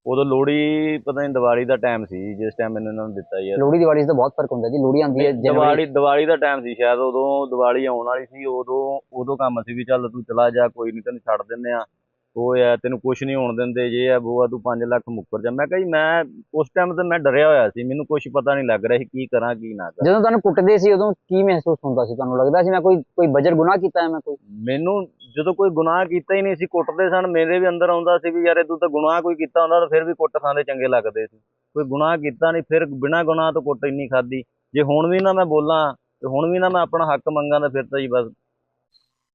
ਉਦੋਂ ਲੋਹੜੀ ਪਤਾ ਨਹੀਂ ਦੀਵਾਲੀ ਦਾ ਟਾਈਮ ਸੀ ਜਿਸ ਟਾਈਮ ਮੈਨੂੰ ਇਹਨਾਂ ਨੂੰ ਦਿੱਤਾ ਜੀ ਲੋਹੜੀ ਦੀਵਾਲੀ 'ਚ ਤਾਂ ਬਹੁਤ ਫ਼ਰਕ ਹੁੰਦਾ ਜੀ ਲੋਹੜੀ ਆਉਂਦੀ ਹੈ ਦੀਵਾਲੀ ਦੀਵਾਲੀ ਦਾ ਟਾਈਮ ਸੀ ਸ਼ਾਇਦ ਉਦੋਂ ਦੀਵਾਲੀ ਆਉਣ ਵਾਲੀ ਸੀ ਉਦੋਂ ਉਦੋਂ ਕੰਮ ਸੀ ਵੀ ਚੱਲ ਤੂੰ ਚਲਾ ਜਾ ਕੋਈ ਨਹੀਂ ਤੈਨੂੰ ਛੱਡ ਦਿੰਦੇ ਆ। ਉਹ ਆ ਤੈਨੂੰ ਕੁਝ ਨਹੀਂ ਹੋਣ ਦਿੰਦੇ ਜੇ ਆ ਉਹ ਆ ਤੂੰ 5 ਲੱਖ ਮੁੱਕਰ ਜਾ। ਮੈਂ ਕਿਹਾ ਜੀ ਮੈਂ ਉਸ ਟਾਈਮ ਤੇ ਮੈਂ ਡਰਿਆ ਹੋਇਆ ਸੀ ਮੈਨੂੰ ਕੁਝ ਪਤਾ ਨਹੀਂ ਲੱਗ ਰਿਹਾ ਸੀ ਕੀ ਕਰਾਂ ਕੀ ਨਾ ਕਰਾਂ। ਜਦੋਂ ਤੁਹਾਨੂੰ ਕੁੱਟਦੇ ਸੀ ਉਦੋਂ ਕੀ ਮਹਿਸੂਸ ਹੁੰਦਾ ਸੀ ਤੁਹਾਨੂੰ? ਲੱਗਦਾ ਸੀ ਮੈਂ ਕੋਈ ਕੋਈ ਬਜਰ ਗੁਨਾਹ ਕੀਤਾ ਹੈ ਮੈਂ ਕੋਈ? ਮੈਨੂੰ ਜਦੋਂ ਕੋਈ ਗੁਨਾਹ ਕੀਤਾ ਹੀ ਨਹੀਂ ਸੀ ਕੁੱਟਦੇ ਸਨ ਮੇਰੇ ਵੀ ਅੰਦਰ ਆਉਂਦਾ ਸੀ ਵੀ ਯਾਰ ਇਹ ਤੂੰ ਤਾਂ ਗੁਨਾਹ ਕੋਈ ਕੀਤਾ ਹੁੰਦਾ ਤਾਂ ਫਿਰ ਵੀ ਕੁੱਟ ਖਾਂਦੇ ਚੰਗੇ ਲੱਗਦੇ ਸੀ। ਕੋਈ ਗੁਨਾਹ ਕੀਤਾ ਨਹੀਂ ਫਿਰ ਬਿਨਾਂ ਗੁਨਾਹ ਤੋਂ ਕੁੱਟ ਇੰਨੀ ਖਾਦੀ ਜੇ ਹੁਣ ਵੀ ਨਾ ਮੈਂ ਬੋਲਾਂ ਤੇ ਹੁਣ ਵੀ ਨਾ ਮੈਂ ਆਪਣਾ ਹੱਕ ਮੰਗਾਂ ਤਾਂ ਫਿਰ ਤਾਂ ਜੀ ਬਸ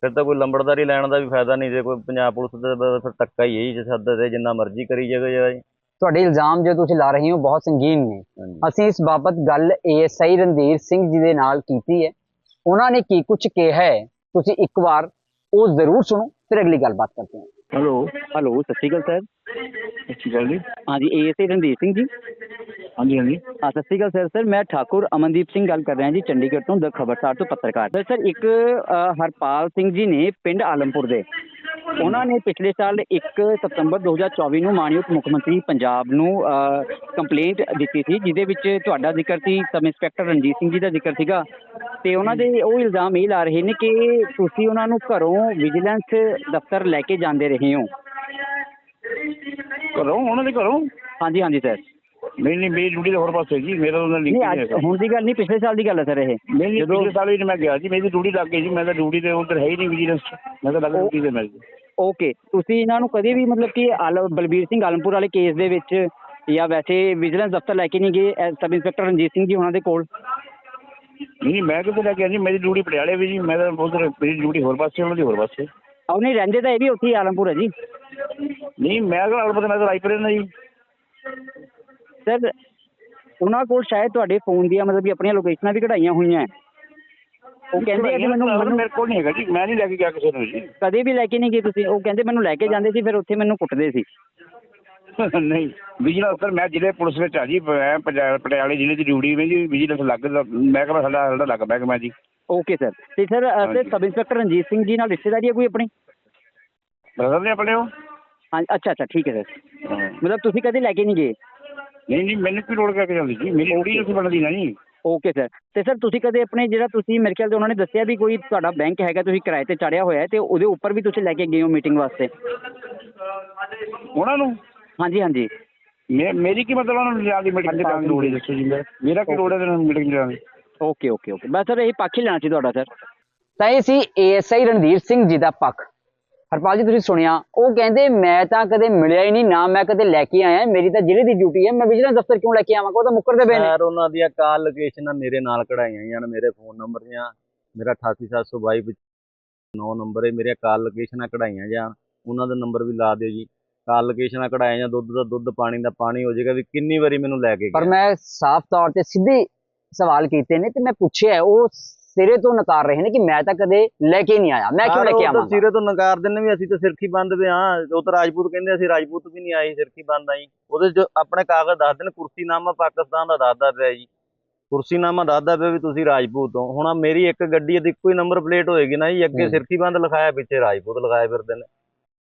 ਫਿਰ ਤਾਂ ਕੋਈ ਲੰਬੜਦਾਰੀ ਲੈਣ ਦਾ ਵੀ ਫਾਇਦਾ ਨਹੀਂ ਜੇ ਕੋਈ ਪੰਜਾਬ ਪੁਲਿਸ ਦੇ ਫਿਰ ਧੱਕਾ ਹੀ ਹੈ ਜੀ ਸੱਦੇ ਤੇ ਜਿੰਨਾ ਮਰਜ਼ੀ ਕਰੀ ਜਾਵੇ ਜੀ। ਤੁਹਾਡੇ ਇਲਜ਼ਾਮ ਜੋ ਤੁਸੀਂ ਲਾ ਰਹੇ ਹੋ ਬਹੁਤ ਸੰਗੀਨ ਨੇ। ਅਸੀਂ ਇਸ ਬਾਬਤ ਗੱਲ ਏਐਸਆਈ ਰਣਧੀਰ ਸਿੰਘ ਜੀ ਦੇ ਨਾਲ ਕੀਤੀ ਹੈ। ਉਹਨਾਂ ਨੇ ਕੀ ਕੁਝ ਕਿਹਾ ਹੈ ਤੁਸੀਂ ਇੱਕ ਵਾਰ ਉਹ ਜ਼ਰੂਰ ਸੁਣੋ ਫਿਰ ਅਗਲੀ ਗੱਲਬਾਤ ਕਰਦੇ ਹਾਂ। ਹੈਲੋ ਹੈਲੋ ਸਤਿ ਸ਼੍ਰੀ ਅਕਾਲ ਸਰ। ਸਤਿ ਸ਼੍ਰੀ ਅਕਾਲ ਜੀ। ਹਾਂਜੀ ਏਐਸਏ ਰਣਦੀਪ ਸਿੰਘ ਜੀ। ਹਾਂਜੀ ਹਾਂਜੀ। ਹਾਂ ਸਤਿ ਸ਼੍ਰੀ ਅਕਾਲ ਸਰ। ਸਰ ਮੈਂ ਠਾਕੁਰ ਅਮਨਦੀਪ ਸਿੰਘ ਗੱਲ ਕਰ ਰਿਹਾ ਜੀ ਚੰਡੀਗੜ੍ਹ ਤੋਂ ਦ ਖਬਰਸਾਰ ਤੋਂ ਪੱਤਰਕਾਰ। ਸਰ ਸਰ ਇੱਕ ਅ, ਹਰਪਾਲ ਸਿੰਘ ਜੀ ਨੇ ਪਿੰਡ ਆਲਮਪੁਰ ਦੇ। ਉਹਨਾਂ ਨੇ ਪਿਛਲੇ ਸਾਲ 1 ਸਤੰਬਰ 2024 ਨੂੰ ਮਾਨਯੋਗ ਮੁੱਖ ਮੰਤਰੀ ਪੰਜਾਬ ਨੂੰ ਕੰਪਲੇਂਟ ਦਿੱਤੀ ਸੀ ਜਿਹਦੇ ਵਿੱਚ ਤੁਹਾਡਾ ਜ਼ਿਕਰ ਸੀ ਸਬ ਇੰਸਪੈਕਟਰ ਰਣਜੀਤ ਸਿੰਘ ਜੀ ਦਾ ਜ਼ਿਕਰ ਸੀਗਾ। ਤੇ ਉਹਨਾਂ ਦੇ ਉਹ ਇਲਜ਼ਾਮ ਇਹ ਲਾ ਰਹੇ ਨੇ ਕਿ ਤੁਸੀਂ ਉਹਨਾਂ ਨੂੰ ਘਰੋਂ ਵਿਜੀਲੈਂਸ ਦਫ਼ਤਰ ਲੈ ਕੇ ਜਾਂਦੇ ਰਹੇ ਹੋ। ਘਰੋਂ? ਉਹਨਾਂ ਦੇ ਘਰੋਂ? ਹਾਂਜੀ ਹਾਂਜੀ ਸਰ। ਨਹੀਂ ਨਹੀਂ ਮੇਰੀ ਡਿਊਟੀ ਤਾਂ ਹੋਰ ਪਾਸੇ ਜੀ ਮੇਰਾ ਉਹਨਾਂ ਲਿੰਕ ਨਹੀਂ ਨਹੀਂ ਅੱਜ ਹੈਗਾ ਹੁਣ ਦੀ ਗੱਲ ਨਹੀਂ ਪਿਛਲੇ ਸਾਲ ਦੀ ਗੱਲ ਹੈ ਸਰ ਇਹ। ਨਹੀਂ ਨਹੀਂ ਜਦੋਂ- ਪਿਛਲੇ ਸਾਲ ਵੀ ਮੈਂ ਗਿਆ ਜੀ ਮੇਰੀ ਡਿਊਟੀ ਲੱਗ ਗਈ ਜੀ ਮੈਂ ਤਾਂ ਡਿਊਟੀ ਤੇ ਉਧਰ ਹੈ ਹੀ ਨਹੀਂ ਵਿਜੀਲੈਂਸ ਮੈਂ ਤਾਂ ਲੱਗ ਉਹ- ਡਿਊਟੀ ਤੇ ਮੈਂ ਜੀ ਓਕੇ ਤੁਸੀਂ ਇਹਨਾਂ ਨੂੰ ਕਦੇ ਵੀ ਮਤਲਬ ਕਿ ਆਲ- ਬਲਬੀਰ ਸਿੰਘ ਆਲਮਪੁਰ ਵਾਲੇ ਕੇਸ ਦੇ ਵਿੱਚ ਜਾਂ ਵੈਸੇ ਵਿਜੀਲੈਂਸ ਦਫ਼ਤਰ ਲੈ ਕੇ ਨਹੀਂ ਗਏ ਐ- ਸਬ ਇੰਸਪੈਕਟਰ ਰਣਜੀਤ ਸਿੰਘ ਜੀ ਉਹਨਾਂ ਦੇ ਕੋਲ? ਨਹੀਂ ਨਹੀਂ ਮੈਂ ਕਿੱਥੇ ਲੈ ਕੇ ਜੀ ਮੇਰੀ ਡਿਊਟੀ ਪਟਿਆਲੇ ਵੀ ਜੀ ਮੈਂ ਤਾਂ ਉਧਰ ਮੇਰੀ ਡਿਊਟੀ ਹੋਰ ਪਾਸੇ ਉਹਨਾਂ ਦੀ ਹੋਰ ਪਾਸੇ। ਉਹ ਨਹੀਂ ਰਹਿੰਦੇ ਤਾਂ ਇਹ ਵੀ ਉੱਥੇ ਹੀ ਆਲਮਪੁਰ ਹੈ ਜੀ। ਨਹੀਂ ਮੈਂ ਕਿਹੜਾ ਅਲਬਤ ਮੈਂ ਤਾਂ ਰਾਈਪੁਰ ਨਾ ਜੀ ਸਰ ਉਹਨਾਂ ਕੋਲ ਸ਼ਾਇਦ ਤੁਹਾਡੇ ਫੋਨ ਦੀਆਂ ਮਤਲਬ ਕਿ ਆਪਣੀਆਂ ਲੋਕੇਸ਼ਨਾਂ ਵੀ ਕਢਾਈਆਂ ਹੋਈਆਂ ਹੈ। ਉਹ ਕਹਿੰਦੇ ਆ ਕਿ ਮੈਨੂੰ ਮੇਰੇ ਕੋਲ ਨਹੀਂ ਹੈਗਾ ਜੀ ਮੈਂ ਨਹੀਂ ਲੈ ਕੇ ਗਿਆ ਕਿਸੇ ਨੂੰ ਜੀ। ਕਦੇ ਵੀ ਲੈ ਕੇ ਨਹੀਂ ਗਏ ਤੁਸੀਂ। ਉਹ ਕਹਿੰਦੇ ਮੈਨੂੰ ਲੈ ਕੇ ਜਾਂਦੇ ਸੀ ਫਿਰ ਉੱਥੇ ਮੈਨੂੰ ਕੁੱਟਦੇ ਸੀ। ਨਹੀਂ ਵਿਜੀਲੈਂਸ ਸਰ ਮੈਂ ਜ਼ਿਲ੍ਹੇ ਪੁਲਿਸ ਵਿੱਚ ਆ ਜੀ ਮੈਂ ਪੰਜਾਬ ਪਟਿਆਲੇ ਜ਼ਿਲ੍ਹੇ ਦੀ ਡਿਊਟੀ ਵਿੱਚ ਜੀ ਵਿਜੀਲੈਂਸ ਲੱਗ ਮੈਂ ਕਿਹਾ ਸਾਡਾ ਸਾਡਾ ਲੱਗ ਪਿਆ ਕਿ ਮੈਂ ਜੀ। ਓਕੇ ਸਰ ਤੇ ਸਰ ਹਾਂਜੀ। ਸਬ ਇੰਸਪੈਕਟਰ ਰਣਜੀਤ ਸਿੰਘ ਜੀ ਨਾਲ ਰਿਸ਼ਤੇਦਾਰੀ ਹੈ ਕੋਈ ਆਪਣੀ? ਬ੍ਰਦਰ ਨੇ ਆਪਣੇ ਉਹ? ਹਾਂ ਅੱਛਾ ਅੱਛਾ ਠੀਕ ਹੈ ਸਰ। ਮਤਲਬ ਤੁਸੀਂ ਕਦੇ ਲੈ ਕੇ ਨਹੀਂ ਗਏ? ਨਹੀਂ ਨਹੀਂ ਮੈਨੂੰ ਕੀ ਲੋੜ ਕਰਕੇ ਜਾਂਦੀ ਜੀ? ਮੇਰੀ ਡਿਊਟੀ ਨਹੀਂ ਬਣਦੀ ਨਾ ਜੀ। ਓਕੇ ਸਰ ਤੇ ਸਰ ਤੁਸੀਂ ਕਦੇ ਆਪਣੇ ਜਿਹੜਾ ਤੁਸੀਂ ਮੇਰੇ ਖਿਆਲ ਤੇ ਉਹਨਾਂ ਨੇ ਦੱਸਿਆ ਵੀ ਕੋਈ ਤੁਹਾਡਾ ਬੈਂਕ ਹੈਗਾ ਤੁਸੀਂ ਕਿਰਾਏ ਤੇ ਚੜਿਆ ਹੋਇਆ ਹੈ ਤੇ ਉਹਦੇ ਉੱਪਰ ਵੀ ਤੁਸੀਂ ਲੈ ਕੇ ਗਏ ਹੋ ਮੀਟਿੰਗ ਵਾਸਤੇ? ਉਹਨਾਂ ਨੂੰ? ਹਾਂਜੀ ਹਾਂਜੀ। ਮੇ ਮੇਰੀ ਕੀ ਮਤਲਬ ਉਹਨਾਂ ਨੂੰ ਦੀ ਮੀਟਿੰਗ ਦੀ ਲੋੜ ਹੈ ਦੱਸੋ ਜੀ ਮੇਰਾ। ਮੇਰਾ ਕੀ ਲੋੜ ਹੈ ਇਹਨਾਂ ਨੂੰ ਮੀਟਿੰਗ ਦੀ? ਓਕੇ ਓਕੇ ਓਕੇ ਬਸ ਸਰ ਇਹ ਪੱਖ ਹੀ ਲੈਣਾ ਸੀ ਤੁਹਾਡਾ ਸਰ ਤਾਂ ਇਹ ਸੀ ਏਐਸਆਈ ਰਣਧੀਰ ਸਿੰਘ ਜੀ ਦਾ ਪੱਖ। ਹਰਪਾਲ ਜੀ ਤੁਸੀਂ ਸੁਣਿਆ। ਉਹ ਕਹਿੰਦੇ ਮੈਂ ਤਾਂ ਕਦੇ ਮਿਲਿਆ ਹੀ ਨਹੀਂ ਨਾ ਮੈਂ ਕਦੇ ਲੈ ਕੇ ਆਇਆ। ਮੇਰੀ ਤਾਂ ਜ਼ਿਲ੍ਹੇ ਦੀ ਡਿਊਟੀ ਹੈ। ਮੈਂ ਵਿਜੀਲੈਂਸ ਦਫ਼ਤਰ ਕਿਉਂ ਲੈ ਕੇ ਆਵਾਂਗਾ ਉਹ ਤਾਂ ਮੁੱਕਰਦੇ ਪਏ ਨੇ। ਯਾਰ ਉਹਨਾਂ ਦੀਆਂ ਕਾਲ ਲੋਕੇਸ਼ਨਾਂ ਮੇਰੇ ਨਾਲ ਕਢਾਈਆਂ ਜਾਣ ਮੇਰੇ ਫੋਨ ਨੰਬਰ ਦੀਆਂ। ਮੇਰਾ 88722 ਵਿੱਚ 9 ਨੰਬਰ ਹੈ ਮੇਰੇ ਕਾਲ ਲੋਕੇਸ਼ਨਾਂ ਕਢਾਈਆਂ ਜਾਣ ਉਹਨਾਂ ਦਾ ਨੰਬਰ ਵੀ ਲਾ ਦਿਓ ਜੀ। ਕਾਲ ਲੋਕੇਸ਼ਨਾਂ ਕਢਾਈਆਂ ਜਾਂ ਦੁੱਧ ਦਾ ਦੁੱਧ ਪਾਣੀ ਦਾ ਪਾਣੀ ਹੋ ਜਾਏਗਾ ਵੀ ਕਿੰਨੀ ਵਾਰੀ ਮੈਨੂੰ ਲੈ ਕੇ ਪਰ ਮੈਂ ਸਾਫ਼ ਤੌਰ ਤੇ ਸਿੱਧੇ ਸਵਾਲ ਕੀਤੇ ਨੇ ਤੇ ਮੈਂ ਪੁੱਛਿਆ ਉਹ ਸਿਰੇ ਤੋਂ ਨਕਾਰ ਰਹੇ ਨੇ ਕਿ ਮੈਂ ਤਾਂ ਕਦੇ ਲੈ ਕੇ ਨਹੀਂ ਆਇਆ। ਮੈਂ ਕਿਉਂ ਲੈ ਕੇ ਆਵਾਂਗਾ? ਸਿਰੇ ਤੋਂ ਨਕਾਰ ਦਿੰਦੇ ਵੀ ਅਸੀਂ ਤਾਂ ਸਿਰਖੀ ਬੰਦ ਵੀ ਹਾਂ। ਉਹ ਤਾਂ ਰਾਜਪੂਤ ਕਹਿੰਦੇ ਅਸੀਂ ਰਾਜਪੂਤ ਵੀ ਨਹੀਂ ਆਏ ਸਿਰਖੀ ਬੰਦ ਆਈ। ਉਹਦੇ ਚ ਆਪਣੇ ਕਾਗਜ਼ ਦੱਸਦੇ ਨੇ ਕੁਰਸੀਨਾਮਾ ਪਾਕਿਸਤਾਨ ਦਾ ਦੱਸਦਾ ਪਿਆ ਜੀ। ਕੁਰਸੀਨਾਮਾ ਦੱਸਦਾ ਪਿਆ ਵੀ ਤੁਸੀਂ ਰਾਜਪੂਤ ਹੋ। ਹੁਣ ਮੇਰੀ ਇੱਕ ਗੱਡੀ ਦੀ ਇੱਕੋ ਹੀ ਨੰਬਰ ਪਲੇਟ ਹੋਏਗੀ ਨਾ ਜੀ ਅੱਗੇ। ਸਿਰਖੀ ਬੰਦ ਲਿਖਾਇਆ ਪਿੱਛੇ ਰਾਜਪੂਤ ਲਿਖਾਇਆ ਫਿਰਦੇ ਨੇ।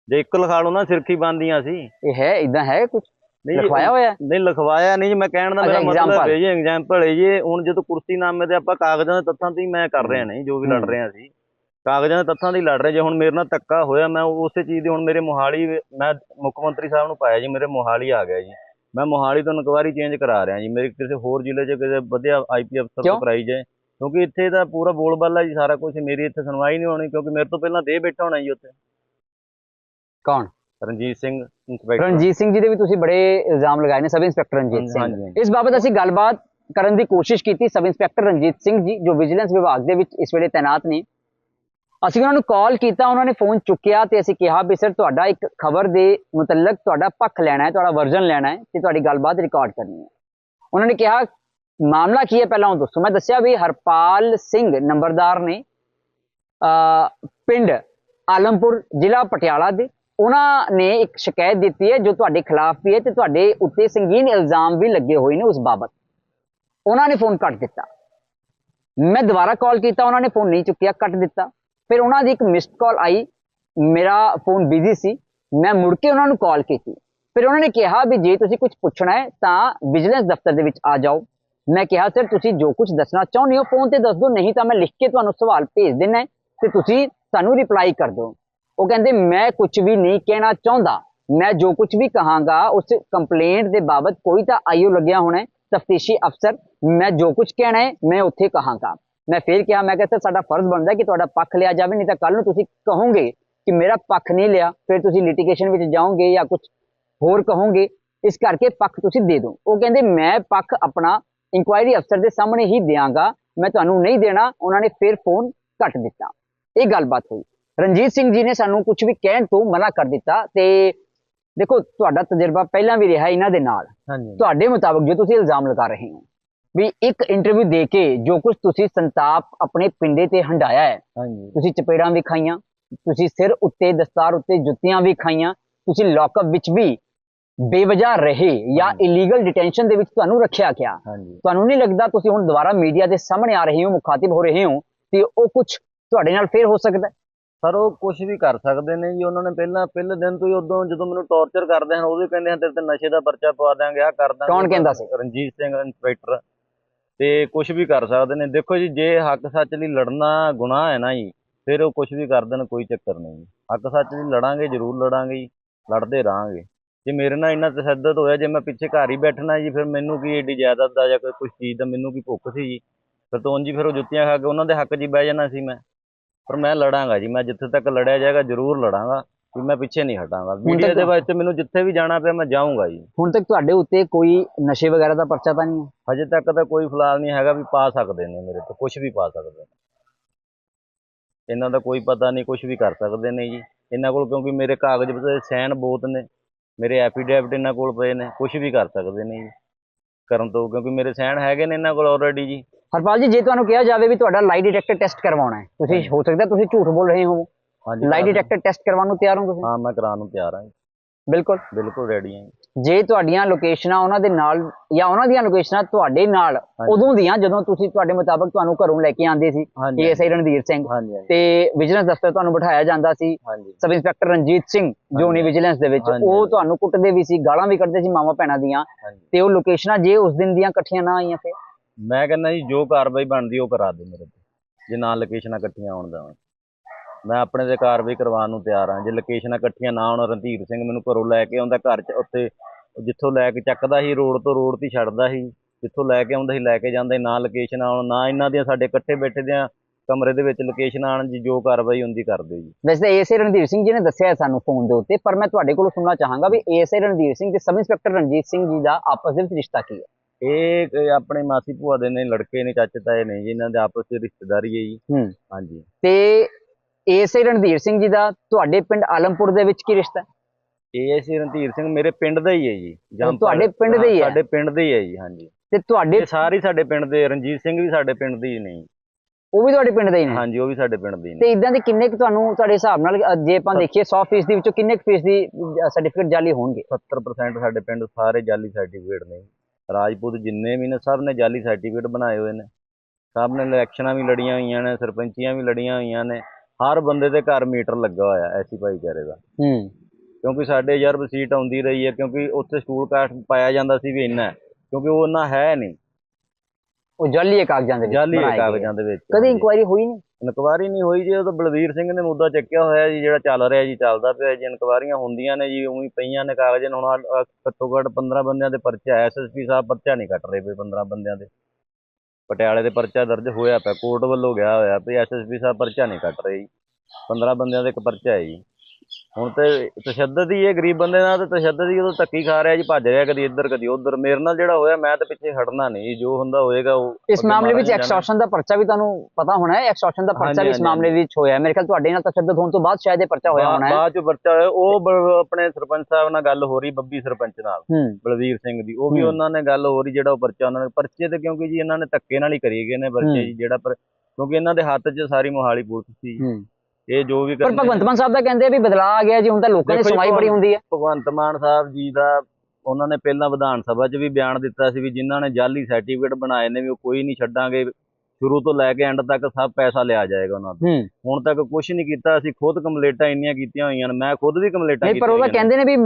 ਜੇ ਇੱਕ ਲਿਖਾ ਲਓ ਨਾ ਸਿਰਖੀ ਬੰਦੀਆਂ ਸੀ ਇਹ ਹੈ ਇਦਾਂ ਹੈ ਕੁਝ ਨਹੀਂ ਲਿਖਵਾਇਆ ਹੋਇਆ? ਨਹੀਂ ਲਿਖਵਾਇਆ ਨਹੀਂ ਮੈਂ ਕਹਿਣ ਦਾ ਮੇਰਾ ਮਤਲਬ। ਹੈ ਜੀ ਐਗਜ਼ਾਮਪਲ ਹੈ ਜੀ ਹੁਣ ਜਦੋਂ ਕੁਰਸੀਨਾਮੇ ਤੇ ਆਪਾਂ ਕਾਗਜ਼ਾਂ ਦੇ ਤੱਥਾਂ ਤੇ ਮੈਂ ਕਰ ਰਿਹਾ ਨਹੀਂ ਜੋ ਵੀ ਲੜ। ਰਿਹਾ ਸੀ ਕਾਗਜ਼ਾਂ ਦੇ ਤੱਥਾਂ ਦੀ ਲੜ ਰਿਹਾ ਜੇ ਹੁਣ ਮੇਰੇ ਨਾਲ ਧੱਕਾ ਹੋਇਆ ਮੈਂ ਉਸੇ ਚੀਜ਼ ਦੀ ਹੁਣ ਮੇਰੇ ਮੋਹਾਲੀ ਮੈਂ ਮੁੱਖ ਮੰਤਰੀ ਸਾਹਿਬ ਨੂੰ ਪਾਇਆ ਜੀ ਮੇਰੇ ਮੋਹਾਲੀ ਆ ਗਿਆ ਜੀ ਮੈਂ ਮੋਹਾਲੀ ਤੋਂ ਇਨਕੁਆਰੀ ਚੇਂਜ ਕਰਾ ਰਿਹਾ ਜੀ ਮੇਰੇ ਕਿਸੇ ਹੋਰ ਜ਼ਿਲ੍ਹੇ 'ਚ ਕਿਸੇ ਵਧੀਆ ਆਈਪੀ ਅਫਸਰ? ਤੋਂ ਕਰਾਈ ਜਾਏ ਕਿਉਂਕਿ ਇੱਥੇ ਤਾਂ ਪੂਰਾ ਬੋਲਬਾਲਾ ਜੀ ਸਾਰਾ ਕੁਝ ਮੇਰੀ ਇੱਥੇ ਸੁਣਵਾਈ ਨਹੀਂ ਹੋਣੀ ਕਿਉਂਕਿ ਮੇਰੇ ਤੋਂ ਪਹਿਲਾਂ ਦੇ ਬੈਠਾ ਹੋਣਾ ਜੀ ਉੱਥੇ ਕੌਣ ਰਣਜੀਤ ਸਿੰਘ ਰਣਜੀਤ ਸਿੰਘ ਜੀ ਦੇ ਵੀ ਤੁਸੀਂ ਬੜੇ ਇਲਜ਼ਾਮ ਲਗਾਏ ਨੇ ਸਬ ਇੰਸਪੈਕਟਰ ਰਣਜੀਤ ਸਿੰਘ। ਇਸ ਬਾਬਤ ਅਸੀਂ ਗੱਲਬਾਤ ਕਰਨ ਦੀ ਕੋਸ਼ਿਸ਼ ਕੀਤੀ ਸਬ ਇੰਸਪੈਕਟਰ ਰਣਜੀਤ ਸਿੰਘ ਜੀ ਜੋ ਵਿਜੀਲੈਂਸ ਵਿਭਾਗ ਦੇ ਵਿੱਚ ਇਸ ਵੇਲੇ ਤਾਇਨਾਤ ਨੇ। ਅਸੀਂ ਉਹਨਾਂ ਨੂੰ ਕਾਲ ਕੀਤਾ ਉਹਨਾਂ ਨੇ ਫੋਨ ਚੁੱਕਿਆ ਤੇ ਅਸੀਂ ਕਿਹਾ ਵੀ ਸਰ ਤੁਹਾਡਾ ਇੱਕ ਖਬਰ ਦੇ ਮੁਤਲਕ ਤੁਹਾਡਾ ਪੱਖ ਲੈਣਾ ਹੈ ਤੁਹਾਡਾ ਵਰਜ਼ਨ ਲੈਣਾ ਹੈ ਤੇ ਤੁਹਾਡੀ ਗੱਲਬਾਤ ਰਿਕਾਰਡ ਕਰਨੀ ਹੈ। ਉਹਨਾਂ ਨੇ ਕਿਹਾ ਮਾਮਲਾ ਕੀ ਹੈ ਪਹਿਲਾਂ ਉਹ ਦੱਸੋ। ਮੈਂ ਦੱਸਿਆ ਵੀ ਹਰਪਾਲ ਸਿੰਘ ਨੰਬਰਦਾਰ ਨੇ ਪਿੰਡ ਆਲਮਪੁਰ ਜ਼ਿਲ੍ਹਾ ਪਟਿਆਲਾ ਦੇ ਉਹਨਾਂ ਨੇ ਇੱਕ ਸ਼ਿਕਾਇਤ ਦਿੱਤੀ ਹੈ ਜੋ ਤੁਹਾਡੇ ਖਿਲਾਫ ਵੀ ਹੈ ਤੇ ਤੁਹਾਡੇ ਉੱਤੇ ਸੰਗੀਨ ਇਲਜ਼ਾਮ ਵੀ ਲੱਗੇ ਹੋਏ ਨੇ ਉਸ ਬਾਬਤ। ਉਹਨਾਂ ਨੇ ਫੋਨ ਕੱਟ ਦਿੱਤਾ। ਮੈਂ ਦੁਬਾਰਾ ਕਾਲ ਕੀਤਾ, ਉਹਨਾਂ ਨੇ ਫੋਨ ਨਹੀਂ ਚੁੱਕਿਆ, ਕੱਟ ਦਿੱਤਾ। ਫਿਰ ਉਹਨਾਂ ਦੀ ਇੱਕ ਮਿਸਡ ਕਾਲ ਆਈ। ਮੇਰਾ ਫੋਨ ਬਿਜ਼ੀ ਸੀ। ਮੈਂ ਮੁੜ ਕੇ ਉਹਨਾਂ ਨੂੰ ਕਾਲ ਕੀਤੀ। ਫਿਰ ਉਹਨਾਂ ਨੇ ਕਿਹਾ ਵੀ ਜੇ ਤੁਸੀਂ ਕੁਝ ਪੁੱਛਣਾ ਹੈ ਤਾਂ ਵਿਜੀਲੈਂਸ ਦਫ਼ਤਰ ਦੇ ਵਿੱਚ ਆ ਜਾਓ। ਮੈਂ ਕਿਹਾ ਸਰ ਤੁਸੀਂ ਜੋ ਕੁਝ ਦੱਸਣਾ ਚਾਹੁੰਦੇ ਹੋ ਫੋਨ ਤੇ ਦੱਸ ਦਿਓ। ਨਹੀਂ ਤਾਂ ਮੈਂ ਲਿਖ ਕੇ ਤੁਹਾਨੂੰ ਸਵਾਲ ਭੇਜ ਦਿੰਦਾ ਹੈ ਤੇ ਤੁਸੀਂ ਸਾਨੂੰ ਰਿਪਲਾਈ ਕਰ ਦਿਓ। ਉਹ ਕਹਿੰਦੇ, ਮੈਂ ਕੁਝ ਵੀ ਨਹੀਂ ਕਹਿਣਾ ਚਾਹੁੰਦਾ। ਮੈਂ ਜੋ ਕੁਝ ਵੀ ਕਹਾਂਗਾ, ਉਸ ਕੰਪਲੇਂਟ ਦੇ ਬਾਬਤ ਕੋਈ ਤਾਂ ਆਈਓ ਲੱਗਿਆ ਹੋਣਾ ਤਫਤੀਸ਼ੀ ਅਫਸਰ, ਮੈਂ ਜੋ ਕੁਝ ਕਹਿਣਾ ਹੈ, ਮੈਂ ਉੱਥੇ ਕਹਾਂਗਾ। ਮੈਂ ਫੇਰ ਕਿਹਾ, ਮੈਂ ਕਿਹਾ, ਸਰ, ਸਾਡਾ ਫਰਜ਼ ਬਣਦਾ ਕਿ ਤੁਹਾਡਾ ਪੱਖ ਲਿਆ ਜਾਵੇ, ਨਹੀਂ ਤਾਂ ਕੱਲ ਨੂੰ ਤੁਸੀਂ ਕਹੋਗੇ ਕਿ ਮੇਰਾ ਪੱਖ ਨਹੀਂ ਲਿਆ। ਫਿਰ ਤੁਸੀਂ ਲਿਟੀਗੇਸ਼ਨ ਵਿੱਚ ਜਾਓਗੇ ਜਾਂ ਕੁਝ ਹੋਰ ਕਹੋਗੇ। ਇਸ ਕਰਕੇ ਪੱਖ ਤੁਸੀਂ ਦੇ ਦਿਓ। ਉਹ ਕਹਿੰਦੇ, ਮੈਂ ਪੱਖ ਆਪਣਾ ਇਨਕੁਆਇਰੀ ਅਫਸਰ ਦੇ ਸਾਹਮਣੇ ਹੀ ਦਿਆਂਗਾ। ਮੈਂ ਤੁਹਾਨੂੰ ਨਹੀਂ ਦੇਣਾ। ਉਹਨਾਂ ਨੇ ਫਿਰ ਫੋਨ ਕੱਟ ਦਿੱਤਾ। ਇਹ ਗੱਲਬਾਤ ਹੋਈ। ਰਣਜੀਤ ਸਿੰਘ ਜੀ ਨੇ ਸਾਨੂੰ ਕੁਝ ਵੀ ਕਹਿਣ ਤੋਂ ਮਨਾ ਕਰ ਦਿੱਤਾ ਤੇ ਦੇਖੋ ਤੁਹਾਡਾ ਤਜਰਬਾ ਪਹਿਲਾਂ ਵੀ ਰਿਹਾ ਇਹਨਾਂ ਦੇ ਨਾਲ। ਤੁਹਾਡੇ ਮੁਤਾਬਕ ਜੋ ਤੁਸੀਂ ਇਲਜ਼ਾਮ ਲਗਾ ਰਹੇ ਹੋ ਵੀ ਇੱਕ ਇੰਟਰਵਿਊ ਦੇ ਕੇ ਜੋ ਕੁਝ ਤੁਸੀਂ ਸੰਤਾਪ ਆਪਣੇ ਪਿੰਡੇ ਤੇ ਹੰਡਾਇਆ ਹੈ ਤੁਸੀਂ ਚਪੇੜਾਂ ਵੀ ਖਾਈਆਂ ਤੁਸੀਂ ਸਿਰ ਉੱਤੇ ਦਸਤਾਰ ਉੱਤੇ ਜੁੱਤੀਆਂ ਵੀ ਖਾਈਆਂ ਤੁਸੀਂ ਲੌਕਅਪ ਵਿੱਚ ਵੀ ਬੇਵਜ੍ਹਾ ਰਹੇ ਜਾਂ ਇਲੀਗਲ ਡਿਟੈਂਸ਼ਨ ਦੇ ਵਿੱਚ ਤੁਹਾਨੂੰ ਰੱਖਿਆ ਗਿਆ। ਤੁਹਾਨੂੰ ਨਹੀਂ ਲੱਗਦਾ ਤੁਸੀਂ ਹੁਣ ਦੁਬਾਰਾ ਮੀਡੀਆ ਦੇ ਸਾਹਮਣੇ ਆ ਰਹੇ ਹੋ ਮੁਖਾਤਿਬ ਹੋ ਰਹੇ ਹੋ ਤੇ ਉਹ ਕੁਝ ਤੁਹਾਡੇ ਨਾਲ ਫੇਰ ਹੋ ਸਕਦਾ ਹੈ? ਸਰ ਉਹ ਕੁਝ ਵੀ ਕਰ ਸਕਦੇ ਨੇ ਜੀ। ਉਹਨਾਂ ਨੇ ਪਹਿਲਾਂ ਪਹਿਲੇ ਦਿਨ ਤੋਂ ਹੀ ਉਦੋਂ ਜਦੋਂ ਮੈਨੂੰ ਟੌਰਚਰ ਕਰਦੇ ਹਨ ਹੀ ਕਹਿੰਦੇ ਹਨ ਤੇਰੇ ਤੇ ਨਸ਼ੇ ਦਾ ਪਰਚਾ ਪਵਾ ਦਾਂਗੇ ਆ ਕਰ ਦਾਂਗੇ ਕੌਣ ਕਹਿੰਦਾ ਸੀ? ਰਣਜੀਤ ਸਿੰਘ ਇੰਸਪੈਕਟਰ ਤੇ ਕੁਝ ਵੀ ਕਰ ਸਕਦੇ ਨੇ। ਦੇਖੋ ਜੀ ਜੇ ਹੱਕ ਸੱਚ ਲਈ ਲੜਨਾ ਗੁਨਾਹ ਹੈ ਨਾ ਜੀ ਫਿਰ ਉਹ ਕੁਝ ਵੀ ਕਰ ਦੇਣ ਕੋਈ ਚੱਕਰ ਨਹੀਂ ਜੀ। ਹੱਕ ਸੱਚ ਲਈ ਲੜਾਂਗੇ ਜ਼ਰੂਰ ਲੜਾਂਗੇ ਜੀ। ਲੜਦੇ ਰਹਾਂਗੇ। ਜੇ ਮੇਰੇ ਨਾਲ ਇੰਨਾ ਤਸ਼ੱਦਦ ਹੋਇਆ ਜੇ ਮੈਂ ਪਿੱਛੇ ਘਰ ਹੀ ਬੈਠਣਾ ਜੀ ਫਿਰ ਮੈਨੂੰ ਕੀ ਏਡੀ ਜਾਇਦਾਦ ਦਾ ਜਾਂ ਕੋਈ ਕੁਛ ਚੀਜ਼ ਦਾ ਮੈਨੂੰ ਕੀ ਭੁੱਖ ਸੀ ਜੀ? ਫਿਰ ਤੋਂ ਹੀ ਫਿਰ ਉਹ ਜੁੱਤੀਆਂ ਖਾ ਕੇ ਉਹਨਾਂ ਦੇ ਹੱਕ 'ਚ ਬਹਿ ਜਾਣਾ ਸੀ ਮੈਂ। ਪਰ ਮੈਂ ਲੜਾਂਗਾ ਜੀ ਮੈਂ ਜਿੱਥੇ ਤੱਕ ਲੜਿਆ ਜਾਏਗਾ ਜ਼ਰੂਰ ਲੜਾਂਗਾ ਵੀ ਮੈਂ ਪਿੱਛੇ ਨਹੀਂ ਹਟਾਂਗਾ। ਮੀਡੀਆ ਦੇ ਵਾਸਤੇ ਮੈਨੂੰ ਜਿੱਥੇ ਵੀ ਜਾਣਾ ਪਿਆ ਮੈਂ ਜਾਊਂਗਾ ਜੀ। ਹੁਣ ਤੱਕ ਤੁਹਾਡੇ ਉੱਤੇ ਕੋਈ ਨਸ਼ੇ ਵਗੈਰਾ ਦਾ ਪਰਚਾ ਤਾਂ ਨਹੀਂ ਹੈ? ਹਜੇ ਤੱਕ ਤਾਂ ਕੋਈ ਫਿਲਹਾਲ ਨਹੀਂ ਹੈਗਾ ਵੀ ਪਾ ਸਕਦੇ ਨੇ ਮੇਰੇ ਤੋਂ ਕੁਝ ਵੀ ਪਾ ਸਕਦੇ ਨੇ। ਇਹਨਾਂ ਦਾ ਕੋਈ ਪਤਾ ਨਹੀਂ ਕੁਝ ਵੀ ਕਰ ਸਕਦੇ ਨੇ ਜੀ। ਇਹਨਾਂ ਕੋਲ ਕਿਉਂਕਿ ਮੇਰੇ ਕਾਗਜ਼ ਤੇ ਸਾਈਨ ਬਹੁਤ ਨੇ ਮੇਰੇ ਐਫੀਡੈਵਿਟ ਇਹਨਾਂ ਕੋਲ ਪਏ ਨੇ ਕੁਝ ਵੀ ਕਰ ਸਕਦੇ ਨੇ ਜੀ। ਕਰਨ ਤੋਂ ਕਿਉਂਕਿ ਮੇਰੇ ਸਾਈਨ ਹੈਗੇ ਨੇ ਇਹਨਾਂ ਕੋਲ ਆਲਰੇਡੀ ਜੀ। ਹਰਪਾਲ ਜੀ ਜੇ ਤੁਹਾਨੂੰ ਕਿਹਾ ਜਾਵੇ ਵੀ ਤੁਹਾਡਾ ਲਾਈ ਡਿਟੈਕਟਰ ਟੈਸਟ ਕਰਵਾਉਣਾ ਹੈ ਤੁਸੀਂ ਹੋ ਸਕਦਾ ਤੁਸੀਂ ਝੂਠ ਬੋਲ ਰਹੇ ਹੋ। ਹਾਂਜੀ ਲਾਈ ਡਿਟੈਕਟਰ ਟੈਸਟ ਕਰਵਾਉਣ ਨੂੰ ਤਿਆਰ ਹੋ ਤੁਸੀਂ? ਹਾਂ ਮੈਂ ਕਰਾਉਣ ਨੂੰ ਤਿਆਰ ਹਾਂ। ਬਿਲਕੁਲ। ਬਿਲਕੁਲ ਰੈਡੀ ਹਾਂ ਜੀ। ਤੁਹਾਡੀਆਂ ਲੋਕੇਸ਼ਨਾਂ ਉਹਨਾਂ ਦੇ ਨਾਲ ਜਾਂ ਉਹਨਾਂ ਦੀਆਂ ਲੋਕੇਸ਼ਨਾਂ ਤੁਹਾਡੇ ਨਾਲ। ਉਦੋਂ ਦੀਆਂ ਜਦੋਂ ਤੁਸੀਂ ਤੁਹਾਡੇ ਮੁਤਾਬਕ ਤੁਹਾਨੂੰ ਘਰੋਂ ਲੈ ਕੇ ਆਂਦੇ ਸੀ ਏਐਸਆਈ ਰਣਧੀਰ ਸਿੰਘ। ਤੇ ਵਿਜੀਲੈਂਸ ਦਫ਼ਤਰ ਤੁਹਾਨੂੰ ਬਿਠਾਇਆ ਜਾਂਦਾ ਸੀ। ਸਬ ਇੰਸਪੈਕਟਰ ਰਣਜੀਤ ਸਿੰਘ ਜੋ ਨੇ ਵਿਜੀਲੈਂਸ ਦੇ ਵਿੱਚ ਉਹ। ਤੁਹਾਨੂੰ ਕੁੱਟਦੇ ਵੀ ਸੀ ਗਾਲਾਂ ਵੀ ਕੱਢਦੇ ਸੀ ਮਾਮਾ ਭੈਣਾਂ ਦੀਆਂ ਤੇ ਉਹ ਲੋਕੇਸ਼ਨਾਂ ਜੇ ਉਸ ਦਿਨ ਦੀਆਂ ਇਕੱਠੀਆਂ ਨਾ ਆਈਆਂ ਫਿਰ? ਮੈਂ ਕਹਿੰਦਾ ਜੀ, ਜੋ ਕਾਰਵਾਈ ਬਣਦੀ ਉਹ ਕਰਾ ਦੇ ਮੇਰੇ ਤੇ। ਜੇ ਨਾ ਲੋਕੇਸ਼ਨਾਂ ਇਕੱਠੀਆਂ ਆਉਣ ਦਾ ਮੈਂ ਆਪਣੇ ਤੇ ਕਾਰਵਾਈ ਕਰਵਾਉਣ ਨੂੰ ਤਿਆਰ ਹਾਂ। ਜੇ ਲੋਕੇਸ਼ਨਾਂ ਇਕੱਠੀਆਂ ਨਾ ਆਉਣ ਰਣਧੀਰ ਸਿੰਘ ਮੈਨੂੰ ਘਰੋਂ ਲੈ ਕੇ ਆਉਂਦਾ ਘਰ 'ਚ, ਉੱਥੇ ਜਿੱਥੋਂ ਲੈ ਕੇ ਚੱਕਦਾ ਸੀ, ਰੋਡ ਤੋਂ ਰੋਡ ਤੇ ਛੱਡਦਾ ਸੀ, ਜਿੱਥੋਂ ਲੈ ਕੇ ਆਉਂਦਾ ਸੀ, ਲੈ ਕੇ ਜਾਂਦਾ ਨਾ ਲੋਕੇਸ਼ਨ ਆਉਣ, ਨਾ ਇਹਨਾਂ ਦੀਆਂ ਸਾਡੇ ਇਕੱਠੇ ਬੈਠੇ ਦੀਆਂ ਕਮਰੇ ਦੇ ਵਿੱਚ ਲੋਕੇਸ਼ਨ ਆਉਣ, ਜੀ, ਜੋ ਕਾਰਵਾਈ ਹੁੰਦੀ ਕਰ ਦਿਓ ਜੀ। ਵੈਸੇ ਏਐਸਆਈ ਰਣਧੀਰ ਸਿੰਘ ਜੀ ਨੇ ਦੱਸਿਆ ਸਾਨੂੰ ਫੋਨ ਦੇ ਉੱਤੇ, ਪਰ ਮੈਂ ਤੁਹਾਡੇ ਕੋਲੋਂ ਸੁਣਨਾ ਚਾਹਾਂਗਾ ਵੀ ਏਐਸਆਈ ਰਣਧੀਰ ਸਿੰਘ ਤੇ ਸਬ ਇੰਸਪੈਕਟਰ ਰਣਜੀਤ ਸਿੰਘ ਜੀ ਦਾ ਆਪਸ ਦੇ ਵਿੱਚ ਰਿਸ਼ਤਾ ਕੀ ਹੈ। ਇਹ ਕ- ਆਪਣੇ ਮਾਸੀ ਭੂਆ ਦੇ ਨੇ ਲੜਕੇ ਨੇ ਚਾਚੇ ਤਾਏ ਨੇ ਜੀ ਇਹਨਾਂ ਦੇ ਆਪਸ ਵਿੱਚ ਰਿਸ਼ਤੇਦਾਰੀ ਹੈ ਜੀ। ਹੂੰ। ਹਾਂਜੀ। ਤੇ ਏਐਸਆਈ ਰਣਧੀਰ ਸਿੰਘ ਜੀ ਦਾ ਤੁਹਾਡੇ ਪਿੰਡ ਆਲਮਪੁਰ ਦੇ ਵਿੱਚ ਕੀ ਰਿਸ਼ਤਾ? ਹੈ ਇਹ ਸੀ ਰਣਧੀਰ ਸਿੰਘ ਮੇਰੇ ਪਿੰਡ ਦਾ ਹੀ ਹੈ ਜੀ ਜੰਮਪਲ- ਤੁਹਾਡੇ ਪਿੰਡ ਦੇ ਹੀ ਹੈ? ਸਾਡੇ ਪਿੰਡ ਦੇ ਹੀ ਹੈ ਜੀ ਹਾਂਜੀ। ਤੇ ਤੁਹਾਡੇ ਇਹ ਸਾਰੇ ਹੀ ਸਾਡੇ ਪਿੰਡ ਦੇ ਰਣਜੀਤ ਸਿੰਘ ਵੀ ਸਾਡੇ ਪਿੰਡ ਦੇ ਹੀ ਨੇ ਜੀ। ਉਹ ਵੀ ਤੁਹਾਡੇ ਪਿੰਡ ਦੇ ਹੀ ਨੇ? ਹਾਂਜੀ ਉਹ ਵੀ ਸਾਡੇ ਪਿੰਡ ਦੇ ਹੀ ਨੇ। ਤੇ ਇਦਾਂ ਦੇ ਕਿੰਨੇ ਕੁ ਤੁਹਾਨੂੰ ਤੁਹਾਡੇ ਹਿਸਾਬ ਨਾਲ ਅ, ਜੇ ਆਪਾਂ ਦੇਖੀਏ 100% ਦੇ ਵਿੱਚੋਂ ਕਿੰਨੇ ਕੁ ਫੀਸਦੀ ਸਰਟੀਫਿਕੇਟ ਜਾਲੀ ਹੋਣਗੇ? 70% ਸਾਡੇ ਪਿੰਡ ਸਾਰੇ ਜਾਲੀ ਸਰਟੀਫਿਕੇਟ ਨੇ ਰਾਜਪੂਤ ਜਿੰਨੇ ਵੀ ਨੇ ਸਭ ਨੇ ਜਾਲੀ ਸਰਟੀਫਿਕੇਟ ਬਣਾਏ ਹੋਏ ਨੇ। ਸਭ ਨੇ ਇਲੈਕਸ਼ਨਾਂ ਵੀ ਲੜੀਆਂ ਹੋਈਆਂ ਨੇ ਸਰਪੰਚੀਆਂ ਵੀ ਲੜੀਆਂ ਹੋਈਆਂ ਨੇ। ਹਰ ਬੰਦੇ ਦੇ ਘਰ ਮੀਟਰ ਲੱਗਾ ਹੋਇਆ ਐਸੀ ਭਾਈਚਾਰੇ ਦਾ। ਹੂੰ। ਕਿਉਂਕਿ ਸਾਡੇ ਯਾਰ ਸੀਟ ਆਉਂਦੀ ਰਹੀ ਹੈ ਕਿਉਂਕਿ ਉੱਥੇ ਸਕੂਲ ਕਾਸਟ ਪਾਇਆ ਜਾਂਦਾ ਸੀ ਵੀ ਇੰਨਾ ਕਿਉਂਕਿ ਉਹ ਇੰਨਾ ਹੈ ਨਹੀਂ। ਉਹ ਜਾਲੀ ਕਾਗਜ਼ਾਂ ਦੇ ਵਿੱਚ ਜਾਲੀ। ਕਾਗਜ਼ਾਂ ਦੇ ਵਿੱਚ ਕਦੀ। ਇਨਕੁਆਇਰੀ ਹੋਈ ਨਹੀਂ ਇਨਕੁਆਰੀ ਨਹੀਂ ਹੋਈ ਜੀ, ਉਹ ਤਾਂ ਬਲਵੀਰ ਸਿੰਘ ਨੇ ਮੁੱਦਾ ਚੱਕਿਆ ਹੋਇਆ ਜੀ, ਜਿਹੜਾ ਚੱਲ ਰਿਹਾ ਜੀ, ਚੱਲਦਾ ਪਿਆ ਜੀ, ਇਨਕੁਆਰੀਆਂ ਹੁੰਦੀਆਂ ਨੇ ਜੀ, ਉਵੇਂ ਪਈਆਂ ਨੇ ਕਾਗਜ਼, ਹੁਣ ਆਹ- ਘੱਟੋ ਘੱਟ 15 ਬੰਦਿਆਂ ਦੇ ਪਰਚੇ ਐਸਐਸਪੀ ਸਾਹਿਬ ਪਰਚਾ ਨਹੀਂ ਕੱਟ ਰਹੇ ਪਏ 15 ਬੰਦਿਆਂ ਦੇ। ਪਟਿਆਲੇ ਦੇ ਪਰਚਾ ਦਰਜ ਹੋਇਆ ਪਿਆ, ਕੋਰਟ ਵੱਲੋਂ ਗਿਆ ਹੋਇਆ ਵੀ ਐਸਐਸਪੀ ਸਾਹਿਬ ਪਰਚਾ ਨਹੀਂ ਕੱਟ ਰਹੇ ਜੀ। 15 ਬੰਦਿਆਂ ਦਾ ਇੱਕ ਪਰਚਾ ਹੈ ਜੀ। ਹੁਣ ਤੇ ਤਸ਼ੱਦਦ ਹੀ ਇਹ ਗਰੀਬ ਬੰਦੇ ਨਾਲ ਤੇ ਤਸ਼ੱਦਦ ਹੀ ਉਦੋਂ ਧੱਕੀ ਖਾ ਰਿਹਾ ਜੀ ਭੱਜ ਰਿਹਾ ਕਦੀ ਇੱਧਰ ਕਦੀ ਉੱਧਰ। ਮੇਰੇ ਨਾਲ ਜਿਹੜਾ ਹੋਇਆ ਮੈਂ ਤਾਂ ਪਿੱਛੇ ਹਟਣਾ ਨਹੀਂ ਜੋ ਹੁੰਦਾ ਹੋਏਗਾ ਉਹ ਇਸ ਮਾਮਲੇ ਵਿੱਚ। ਐਕਸਟੋਰਸ਼ਨ ਦਾ ਪਰਚਾ ਵੀ ਤੁਹਾਨੂੰ ਪਤਾ ਹੋਣਾ ਹੈ ਐਕਸਟੋਰਸ਼ਨ ਦਾ ਪਰਚਾ ਵੀ ਇਸ ਮਾਮਲੇ ਵਿੱਚ ਹੋਇਆ ਹੈ। ਮੇਰੇ ਖਿਆਲ ਤੁਹਾਡੇ ਨਾਲ ਤਸ਼ੱਦਦ ਹੋਣ ਤੋਂ ਬਾਅਦ ਸ਼ਾਇਦ ਇਹ ਪਰਚਾ ਹੋਇਆ ਹੋਣਾ ਹੈ। ਬਾਅਦ ਚ ਪਰਚਾ ਹੋਇਆ। ਉਹ ਆਪਣੇ ਸਰਪੰਚ ਸਾਹਿਬ ਨਾਲ ਗੱਲ ਹੋ ਰਹੀ ਬੱਬੀ ਸਰਪੰਚ ਨਾਲ। ਬਲਵੀਰ ਸਿੰਘ ਦੀ। ਉਹ ਵੀ। ਉਹਨਾਂ ਨੇ ਗੱਲ ਹੋ ਰਹੀ ਜਿਹੜਾ ਉਹ ਪਰਚਾ ਉਹਨਾਂ ਨੇ ਪਰਚੇ ਤੇ ਕਿਉਂਕਿ ਜੀ ਇਹਨਾਂ ਨੇ ਧੱਕੇ ਨਾਲ ਹੀ ਕਰੀ ਗਏ ਨੇ। ਪਰਚੇ ਜੀ ਜਿਹੜਾ ਪਰ ਕਿਉਂਕਿ ਇਹਨਾਂ ਦੇ ਹੱਥ 'ਚ ਸਾਰੀ ਮੋਹਾਲੀ ਪੁਲਿਸ ਸੀ। ਇਹ ਜੋ ਵੀ ਪਰ ਭਗਵੰਤ ਮਾਨ ਸਾਹਿਬ ਦਾ ਕਹਿੰਦੇ ਆ ਵੀ ਬਦਲਾਅ ਆ ਗਿਆ ਜੀ ਹੁਣ ਤਾਂ ਲੋਕਾਂ ਦੀ ਸੁਣਵਾਈ ਬੜੀ ਹੁੰਦੀ ਹੈ ਭਗਵੰਤ ਮਾਨ ਸਾਹਿਬ ਜੀ ਦਾ ਉਹਨਾਂ ਨੇ ਪਹਿਲਾਂ ਵਿਧਾਨ ਸਭਾ 'ਚ ਵੀ ਬਿਆਨ ਦਿੱਤਾ ਸੀ ਵੀ ਜਿਨ੍ਹਾਂ ਨੇ ਜਾਲੀ ਸਰਟੀਫਿਕੇਟ ਬਣਾਏ ਨੇ ਵੀ ਉਹ ਕੋਈ ਨਹੀਂ ਛੱਡਾਂਗੇ ਸ਼ੁਰੂ ਤੋਂ ਲੈ ਕੇ ਐਂਡ ਤੱਕ ਸਭ ਪੈਸਾ ਲਿਆ ਜਾਏਗਾ ਉਹਨਾਂ ਤੋਂ ਹੁਣ ਤੱਕ ਕੁਝ ਨਹੀਂ ਕੀਤਾ ਅਸੀਂ ਖੁਦ ਕੰਪਲੇਂਟਾਂ ਇੰਨੀਆਂ ਕੀਤੀਆਂ ਹੋਈਆਂ ਨੇ ਮੈਂ ਖੁਦ ਵੀ ਕੰਪਲੇਂਟਾਂ ਨਹੀਂ ਪਰ ਉਹ ਤਾਂ ਕੀਤੀਆਂ। ਕਹਿੰਦੇ ਨੇ ਵੀ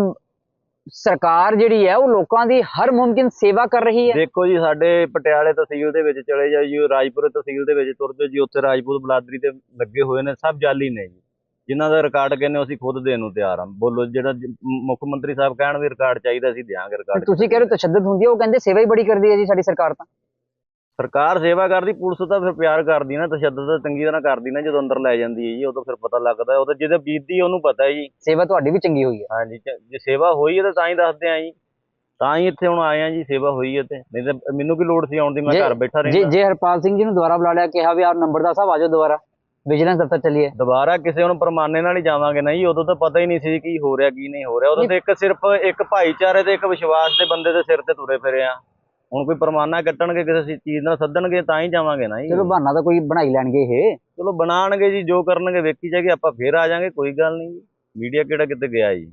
ਸਰਕਾਰ ਜਿਹੜੀ ਹੈ ਉਹ ਲੋਕਾਂ ਦੀ ਹਰ ਮੁਮਕਿਨ ਸੇਵਾ ਕਰ ਰਹੀ ਹੈ। ਦੇਖੋ ਜੀ ਸਾਡੇ ਪਟਿਆਲੇ ਤਹਿਸੀਲ ਦੇ ਵਿੱਚ ਚਲੇ ਜਾਓ ਜੀ ਰਾਜਪੁਰ ਤਹਿਸੀਲ ਦੇ ਵਿੱਚ ਤੁਰ ਜਾਓ ਜੀ ਉੱਥੇ ਰਾਜਪੂਤ ਬਲਾਦਰੀ ਤੇ ਲੱਗੇ ਹੋਏ ਨੇ ਸਭ ਜਾਲੀ ਨੇ ਜੀ। ਜਿਨ੍ਹਾਂ ਦਾ ਰਿਕਾਰਡ ਕਹਿੰਦੇ ਅਸੀਂ ਖੁਦ ਦੇਣ ਨੂੰ ਤਿਆਰ ਹਾਂ। ਬੋਲੋ ਜਿਹੜਾ ਮੁੱਖ ਮੰਤਰੀ ਸਾਹਿਬ ਕਹਿਣ ਵੀ ਰਿਕਾਰਡ ਚਾਹੀਦਾ ਅਸੀਂ ਦਿਆਂਗੇ ਰਿਕਾਰਡ। ਤੁਸੀਂ ਕਹਿ ਰਹੇ ਤਸ਼ੱਦਦ ਹੁੰਦੀ ਹੈ ਉਹ ਕਹਿੰਦੇ ਸੇਵਾ ਹੀ ਬੜੀ ਕਰਦੀ ਹੈ ਜੀ ਸਾਡੀ ਸਰਕਾਰ ਤਾਂ। ਸਰਕਾਰ ਸੇਵਾ ਕਰਦੀ ਪੁਲਿਸ ਤਾਂ ਫਿਰ ਪਿਆਰ ਕਰਦੀ ਨਾ ਤਸ਼ੱਦਦ ਤਾਂ ਚੰਗੀ ਤਰ੍ਹਾਂ ਕਰਦੀ ਨਾ ਜਦੋਂ ਅੰਦਰ ਲੈ ਜਾਂਦੀ ਹੈ ਜੀ ਉਦੋਂ ਫਿਰ ਪਤਾ ਲੱਗਦਾ ਉਹ ਤਾਂ ਜਿਹਦੇ ਬੀਤਦੀ ਉਹਨੂੰ ਪਤਾ ਹੈ ਜੀ। ਸੇਵਾ ਤੁਹਾਡੀ ਵੀ ਚੰਗੀ ਹੋਈ ਹੈ। ਹਾਂਜੀ ਚ- ਜੇ ਸੇਵਾ ਹੋਈ ਹੈ ਤਾਂ ਤਾਂ ਹੀ ਦੱਸਦੇ ਆ ਜੀ। ਤਾਂ ਹੀ ਇੱਥੇ ਹੁਣ ਆਏ ਆ ਜੀ ਸੇਵਾ ਹੋਈ ਹੈ ਤੇ। ਨਹੀਂ ਤਾਂ ਮੈਨੂੰ ਕੀ ਲੋੜ ਸੀ ਆਉਣ ਦੀ ਮੈਂ ਜੇ- ਘਰ ਬੈਠਾ ਜੇ ਰਹਿੰਦਾ। ਜੇ ਹਰਪਾਲ ਸਿੰਘ ਜੀ ਨੂੰ ਦੁਬਾਰਾ ਬੁਲਾ ਲਿਆ ਕਿਹਾ ਵੀ ਆਪ ਨੰਬਰਦਾਰ ਸਾਹਿਬ ਆਜੋ ਦੁਬਾਰਾ। ਵਿਜੀਲੈਂਸ ਦਫ਼ਤਰ ਚੱਲੀਏ। ਦੁਬਾਰਾ ਕਿਸੇ ਨੂੰ ਪਰਮਾਨੇ ਨਾਲ ਹੀ ਜਾਵਾਂਗੇ ਨਾ ਜੀ ਉਦੋਂ ਤਾਂ ਪਤਾ ਹੀ ਨਹੀਂ ਸੀ ਕੀ ਹੋ ਰਿਹਾ ਕੀ ਨਹੀਂ ਹੋ ਰਿਹਾ। ਉਦੋਂ ਤਾਂ ਇੱਕ ਸਿਰਫ ਇੱਕ ਭਾਈਚਾਰੇ ਤੇ ਇੱਕ ਵਿਸ਼ਵਾਸ ਦੇ ਬੰਦੇ ਦੇ ਸਿਰ ਤੇ ਤੁਰੇ ਫਿਰੇ ਆ ਹੁਣ ਕੋਈ ਪਰਮਾਨਾ ਕੱਟਣਗੇ ਕਿਸੇ ਚੀਜ਼ ਨਾਲ ਸੱਦਣਗੇ ਤਾਂ ਹੀ ਜਾਵਾਂਗੇ ਨਾ ਜੀ। ਚਲੋ ਬਹਾਨਾ ਤਾਂ ਕੋਈ ਬਣਾਈ ਲੈਣਗੇ ਇਹ। ਚਲੋ ਬਣਾਣਗੇ ਜੀ ਜੋ ਕਰਨਗੇ ਵੇਖੀ ਜਾਏਗੀ ਆਪਾਂ ਫੇਰ ਆ ਜਾਾਂਗੇ ਕੋਈ ਗੱਲ ਨਹੀਂ ਜੀ। ਮੀਡੀਆ ਕਿਹੜਾ ਕਿਤੇ ਗਿਆ ਜੀ?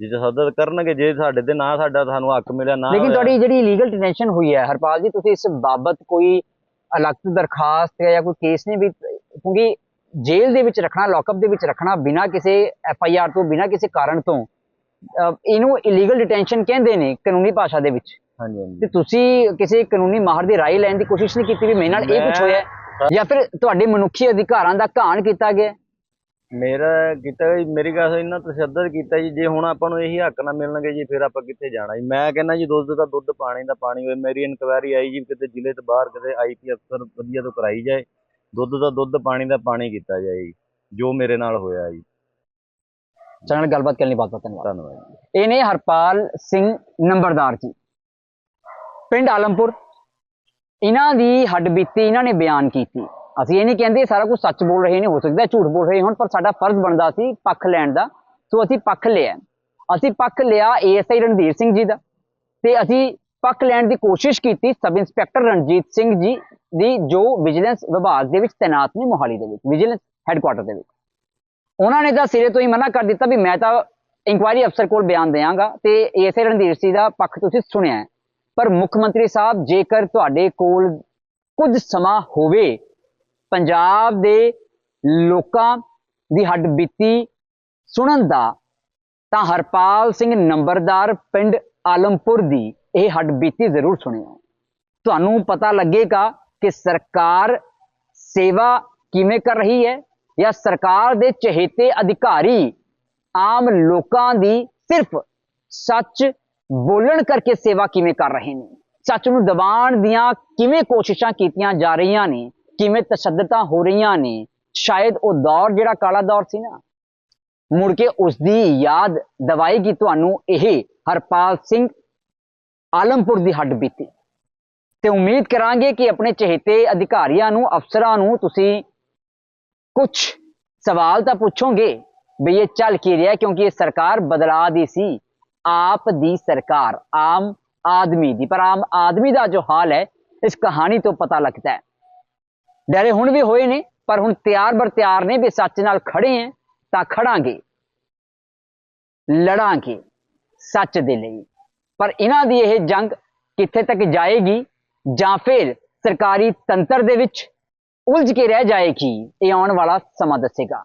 ਜੇ ਸੱਦਤ ਕਰਨਗੇ ਜੇ ਸਾਡੇ ਤੇ ਨਾ ਸਾਡਾ ਸਾਨੂੰ ਹੱਕ ਮਿਲਿਆ ਨਾ ਲੇਕਿਨ। ਤੁਹਾਡੀ ਜਿਹੜੀ ਲੀਗਲ ਡਿਟੈਂਸ਼ਨ ਹੋਈ ਹੈ ਹਰਪਾਲ ਜੀ ਤੁਸੀਂ ਇਸ ਬਾਬਤ ਕੋਈ ਅਲੱਗ ਦਰਖਾਸਤ ਜਾਂ ਕੋਈ ਕੇਸ ਨਹੀਂ ਵੀ ਕਿਉਂਕਿ ਜੇਲ੍ਹ ਦੇ ਵਿੱਚ ਰੱਖਣਾ ਲੌਕਅਪ ਦੇ ਵਿੱਚ ਰੱਖਣਾ ਬਿਨਾਂ ਕਿਸੇ ਐਫ ਆਈ ਆਰ ਤੋਂ ਬਿਨਾਂ ਕਿਸੇ ਕਾਰਨ ਤੋਂ ਇਹਨੂੰ ਇਲੀਗਲ ਡਿਟੈਂਸ਼ਨ ਕਹਿੰਦੇ ਨੇ ਕਾਨੂੰਨੀ ਭਾਸ਼ਾ ਦੇ ਵਿੱਚ। ਹਾਂਜੀ ਹਾਂਜੀ। ਤੇ ਤੁਸੀਂ ਕਿਸੇ ਕਾਨੂੰਨੀ ਮਾਹਰ ਦੀ ਰਾਏ ਲੈਣ ਦੀ ਕੋਸ਼ਿਸ਼ ਨਹੀਂ ਕੀਤੀ ਵੀ ਮੇਰੇ ਨਾਲ ਇਹ ਕੁਝ ਹੋਇਆ ਹੈ? ਜਾਂ ਫਿਰ ਤੁਹਾਡੇ ਮਨੁੱਖੀ ਅਧਿਕਾਰਾਂ ਦਾ ਘਾਣ ਕੀਤਾ ਗਿਆ? ਮੇਰਾ ਕੀਤਾ ਜੀ ਮੇਰੀ ਗੱਲ ਇੰਨਾ ਤਸ਼ੱਦਦ ਕੀਤਾ ਜੀ। ਜੇ ਹੁਣ ਆਪਾਂ ਨੂੰ ਇਹੀ ਹੱਕ ਨਾ ਮਿਲਣਗੇ ਜੀ ਫਿਰ ਆਪਾਂ ਕਿੱਥੇ ਜਾਣਾ ਜੀ? ਮੈਂ ਕਹਿੰਦਾ ਜੀ ਦੁੱਧ ਦਾ ਦੁੱਧ ਪਾਣੀ ਦਾ ਪਾਣੀ ਹੋਏ। ਮੇਰੀ ਇਨਕੁਆਇਰੀ ਆਈ ਜੀ ਕਿਤੇ ਜ਼ਿਲ੍ਹੇ ਤੋਂ ਬਾਹਰ ਕਿਤੇ ਆਈਪੀ ਅਫਸਰ ਵਧੀਆ ਤੋਂ ਕਰਾਈ ਜਾਏ। ਦੁੱਧ ਦਾ ਦੁੱਧ ਪਾਣੀ ਦਾ ਪਾਣੀ ਕੀਤਾ ਜਾਏ ਜੀ ਜੋ ਮੇਰੇ ਨਾਲ ਹੋਇਆ ਜੀ। ਸਾਡੇ ਨਾਲ ਗੱਲਬਾਤ ਕਰਨ ਲਈ ਬਹੁਤ ਬਹੁਤ ਧੰਨਵਾਦ ਧੰਨਵਾਦ ਇਹ ਨੇ ਹਰਪਾਲ ਸਿੰਘ ਨੰਬਰਦਾਰ ਜੀ। ਪਿੰਡ ਆਲਮਪੁਰ। ਇਹਨਾਂ ਦੀ ਹੱਡਬੀਤੀ ਇਹਨਾਂ ਨੇ ਬਿਆਨ ਕੀਤੀ। ਅਸੀਂ ਇਹ ਨਹੀਂ ਕਹਿੰਦੇ ਸਾਰਾ ਕੁਝ ਸੱਚ ਬੋਲ ਰਹੇ ਨੇ, ਹੋ ਸਕਦਾ ਝੂਠ ਬੋਲ ਰਹੇ ਹੋਣ, ਪਰ ਸਾਡਾ ਫਰਜ਼ ਬਣਦਾ ਸੀ ਪੱਖ ਲੈਣ ਦਾ। ਸੋ ਅਸੀਂ ਪੱਖ ਲਿਆ। ਅਸੀਂ ਪੱਖ ਲਿਆ ਏਐਸਆਈ ਰਣਧੀਰ ਸਿੰਘ ਜੀ ਦਾ। ਤੇ ਅਸੀਂ ਪੱਖ ਲੈਣ ਦੀ ਕੋਸ਼ਿਸ਼ ਕੀਤੀ ਸਬ ਇੰਸਪੈਕਟਰ ਰਣਜੀਤ ਸਿੰਘ ਜੀ ਦੀ, ਜੋ ਵਿਜੀਲੈਂਸ ਵਿਭਾਗ ਦੇ ਵਿੱਚ ਤੈਨਾਤ ਨੇ ਮੋਹਾਲੀ ਦੇ ਵਿੱਚ, ਵਿਜੀਲੈਂਸ ਹੈੱਡਕੁਆਟਰ ਦੇ ਵਿੱਚ। ਉਹਨਾਂ ਨੇ ਤਾਂ ਸਿਰੇ ਤੋਂ ਹੀ ਮਨਾ ਕਰ ਦਿੱਤਾ ਵੀ ਮੈਂ ਤਾਂ ਇਨਕੁਆਇਰੀ ਅਫਸਰ ਕੋਲ ਬਿਆਨ ਦਿਆਂਗਾ ਤੇ ਏਐਸਆਈ ਰਣਧੀਰ ਸਿੰਘ ਦਾ ਪੱਖ ਤੁਸੀਂ ਸੁਣਿਆ ਹੈ। ਪਰ ਮੁੱਖ ਮੰਤਰੀ ਸਾਹਿਬ, ਜੇਕਰ ਤੁਹਾਡੇ ਕੋਲ ਕੁਝ ਸਮਾਂ ਹੋਵੇ, ਪੰਜਾਬ ਦੇ ਲੋਕਾਂ ਦੀ ਹੱਡ ਬੀਤੀ ਸੁਣਨ ਦਾ, ਤਾਂ ਹਰਪਾਲ ਸਿੰਘ ਨੰਬਰਦਾਰ ਪਿੰਡ ਆਲਮਪੁਰ ਦੀ ਇਹ ਹੱਡ ਬੀਤੀ ਜ਼ਰੂਰ ਸੁਣਿਓ। ਤੁਹਾਨੂੰ ਪਤਾ ਲੱਗੇਗਾ ਕਿ ਸਰਕਾਰ ਸੇਵਾ ਕਿਵੇਂ ਕਰ ਰਹੀ ਹੈ ਜਾਂ ਸਰਕਾਰ ਦੇ ਚਹੇਤੇ ਅਧਿਕਾਰੀ ਆਮ ਲੋਕਾਂ ਦੀ ਸਿਰਫ ਸੱਚ ਬੋਲਣ ਕਰਕੇ ਸੇਵਾ ਕਿਵੇਂ ਕਰ ਰਹੇ ਨੇ? ਸੱਚ ਨੂੰ ਦਬਾਉਣ ਦੀਆਂ ਕਿਵੇਂ ਕੋਸ਼ਿਸ਼ਾਂ ਕੀਤੀਆਂ ਜਾ ਰਹੀਆਂ ਨੇ? ਕਿਵੇਂ ਤਸ਼ੱਦਦਾਂ ਹੋ ਰਹੀਆਂ ਨੇ? ਸ਼ਾਇਦ ਉਹ ਦੌਰ ਜਿਹੜਾ ਕਾਲਾ ਦੌਰ ਸੀ ਨਾ, ਮੁੜ ਕੇ ਉਸ ਦੀ ਯਾਦ ਦਵਾਏਗੀ ਤੁਹਾਨੂੰ ਇਹ ਹਰਪਾਲ ਸਿੰਘ ਆਲਮਪੁਰ ਦੀ ਹੱਡ ਬੀਤੀ। ਤੇ ਉਮੀਦ ਕਰਾਂਗੇ ਕਿ ਆਪਣੇ ਚਹੇਤੇ ਅਧਿਕਾਰੀਆਂ ਨੂੰ, ਅਫਸਰਾਂ ਨੂੰ ਤੁਸੀਂ ਕੁਝ ਸਵਾਲ ਤਾਂ ਪੁੱਛੋਗੇ, ਵੀ ਇਹ ਚੱਲ ਕੀ ਰਿਹਾ ਕਿਉਂਕਿ ਇਹ ਸਰਕਾਰ ਬਦਲਾ ਦੀ ਸੀ। ਆਪ ਦੀ ਸਰਕਾਰ, ਆਮ ਆਦਮੀ ਦੀ। ਪਰ ਆਮ ਆਦਮੀ ਦਾ ਜੋ ਹਾਲ ਹੈ, ਇਸ ਕਹਾਣੀ ਤੋਂ ਪਤਾ ਲੱਗਦਾ ਹੈ। ਡਰੇ ਹੁਣ ਵੀ ਹੋਏ ਨੇ, ਪਰ ਹੁਣ ਤਿਆਰ ਬਰ ਤਿਆਰ ਨੇ ਵੀ ਸੱਚ ਨਾਲ ਖੜੇ ਹੈ, ਤਾਂ ਖੜਾਂਗੇ। ਲੜਾਂਗੇ ਸੱਚ ਦੇ ਲਈ। ਪਰ ਇਹਨਾਂ ਦੀ ਇਹ ਜੰਗ ਕਿੱਥੇ ਤੱਕ ਜਾਏਗੀ, ਜਾਂ ਫਿਰ ਸਰਕਾਰੀ ਤੰਤਰ ਦੇ ਵਿੱਚ ਉਲਝ ਕੇ ਰਹਿ ਜਾਏਗੀ, ਇਹ ਆਉਣ ਵਾਲਾ ਸਮਾਂ ਦੱਸੇਗਾ।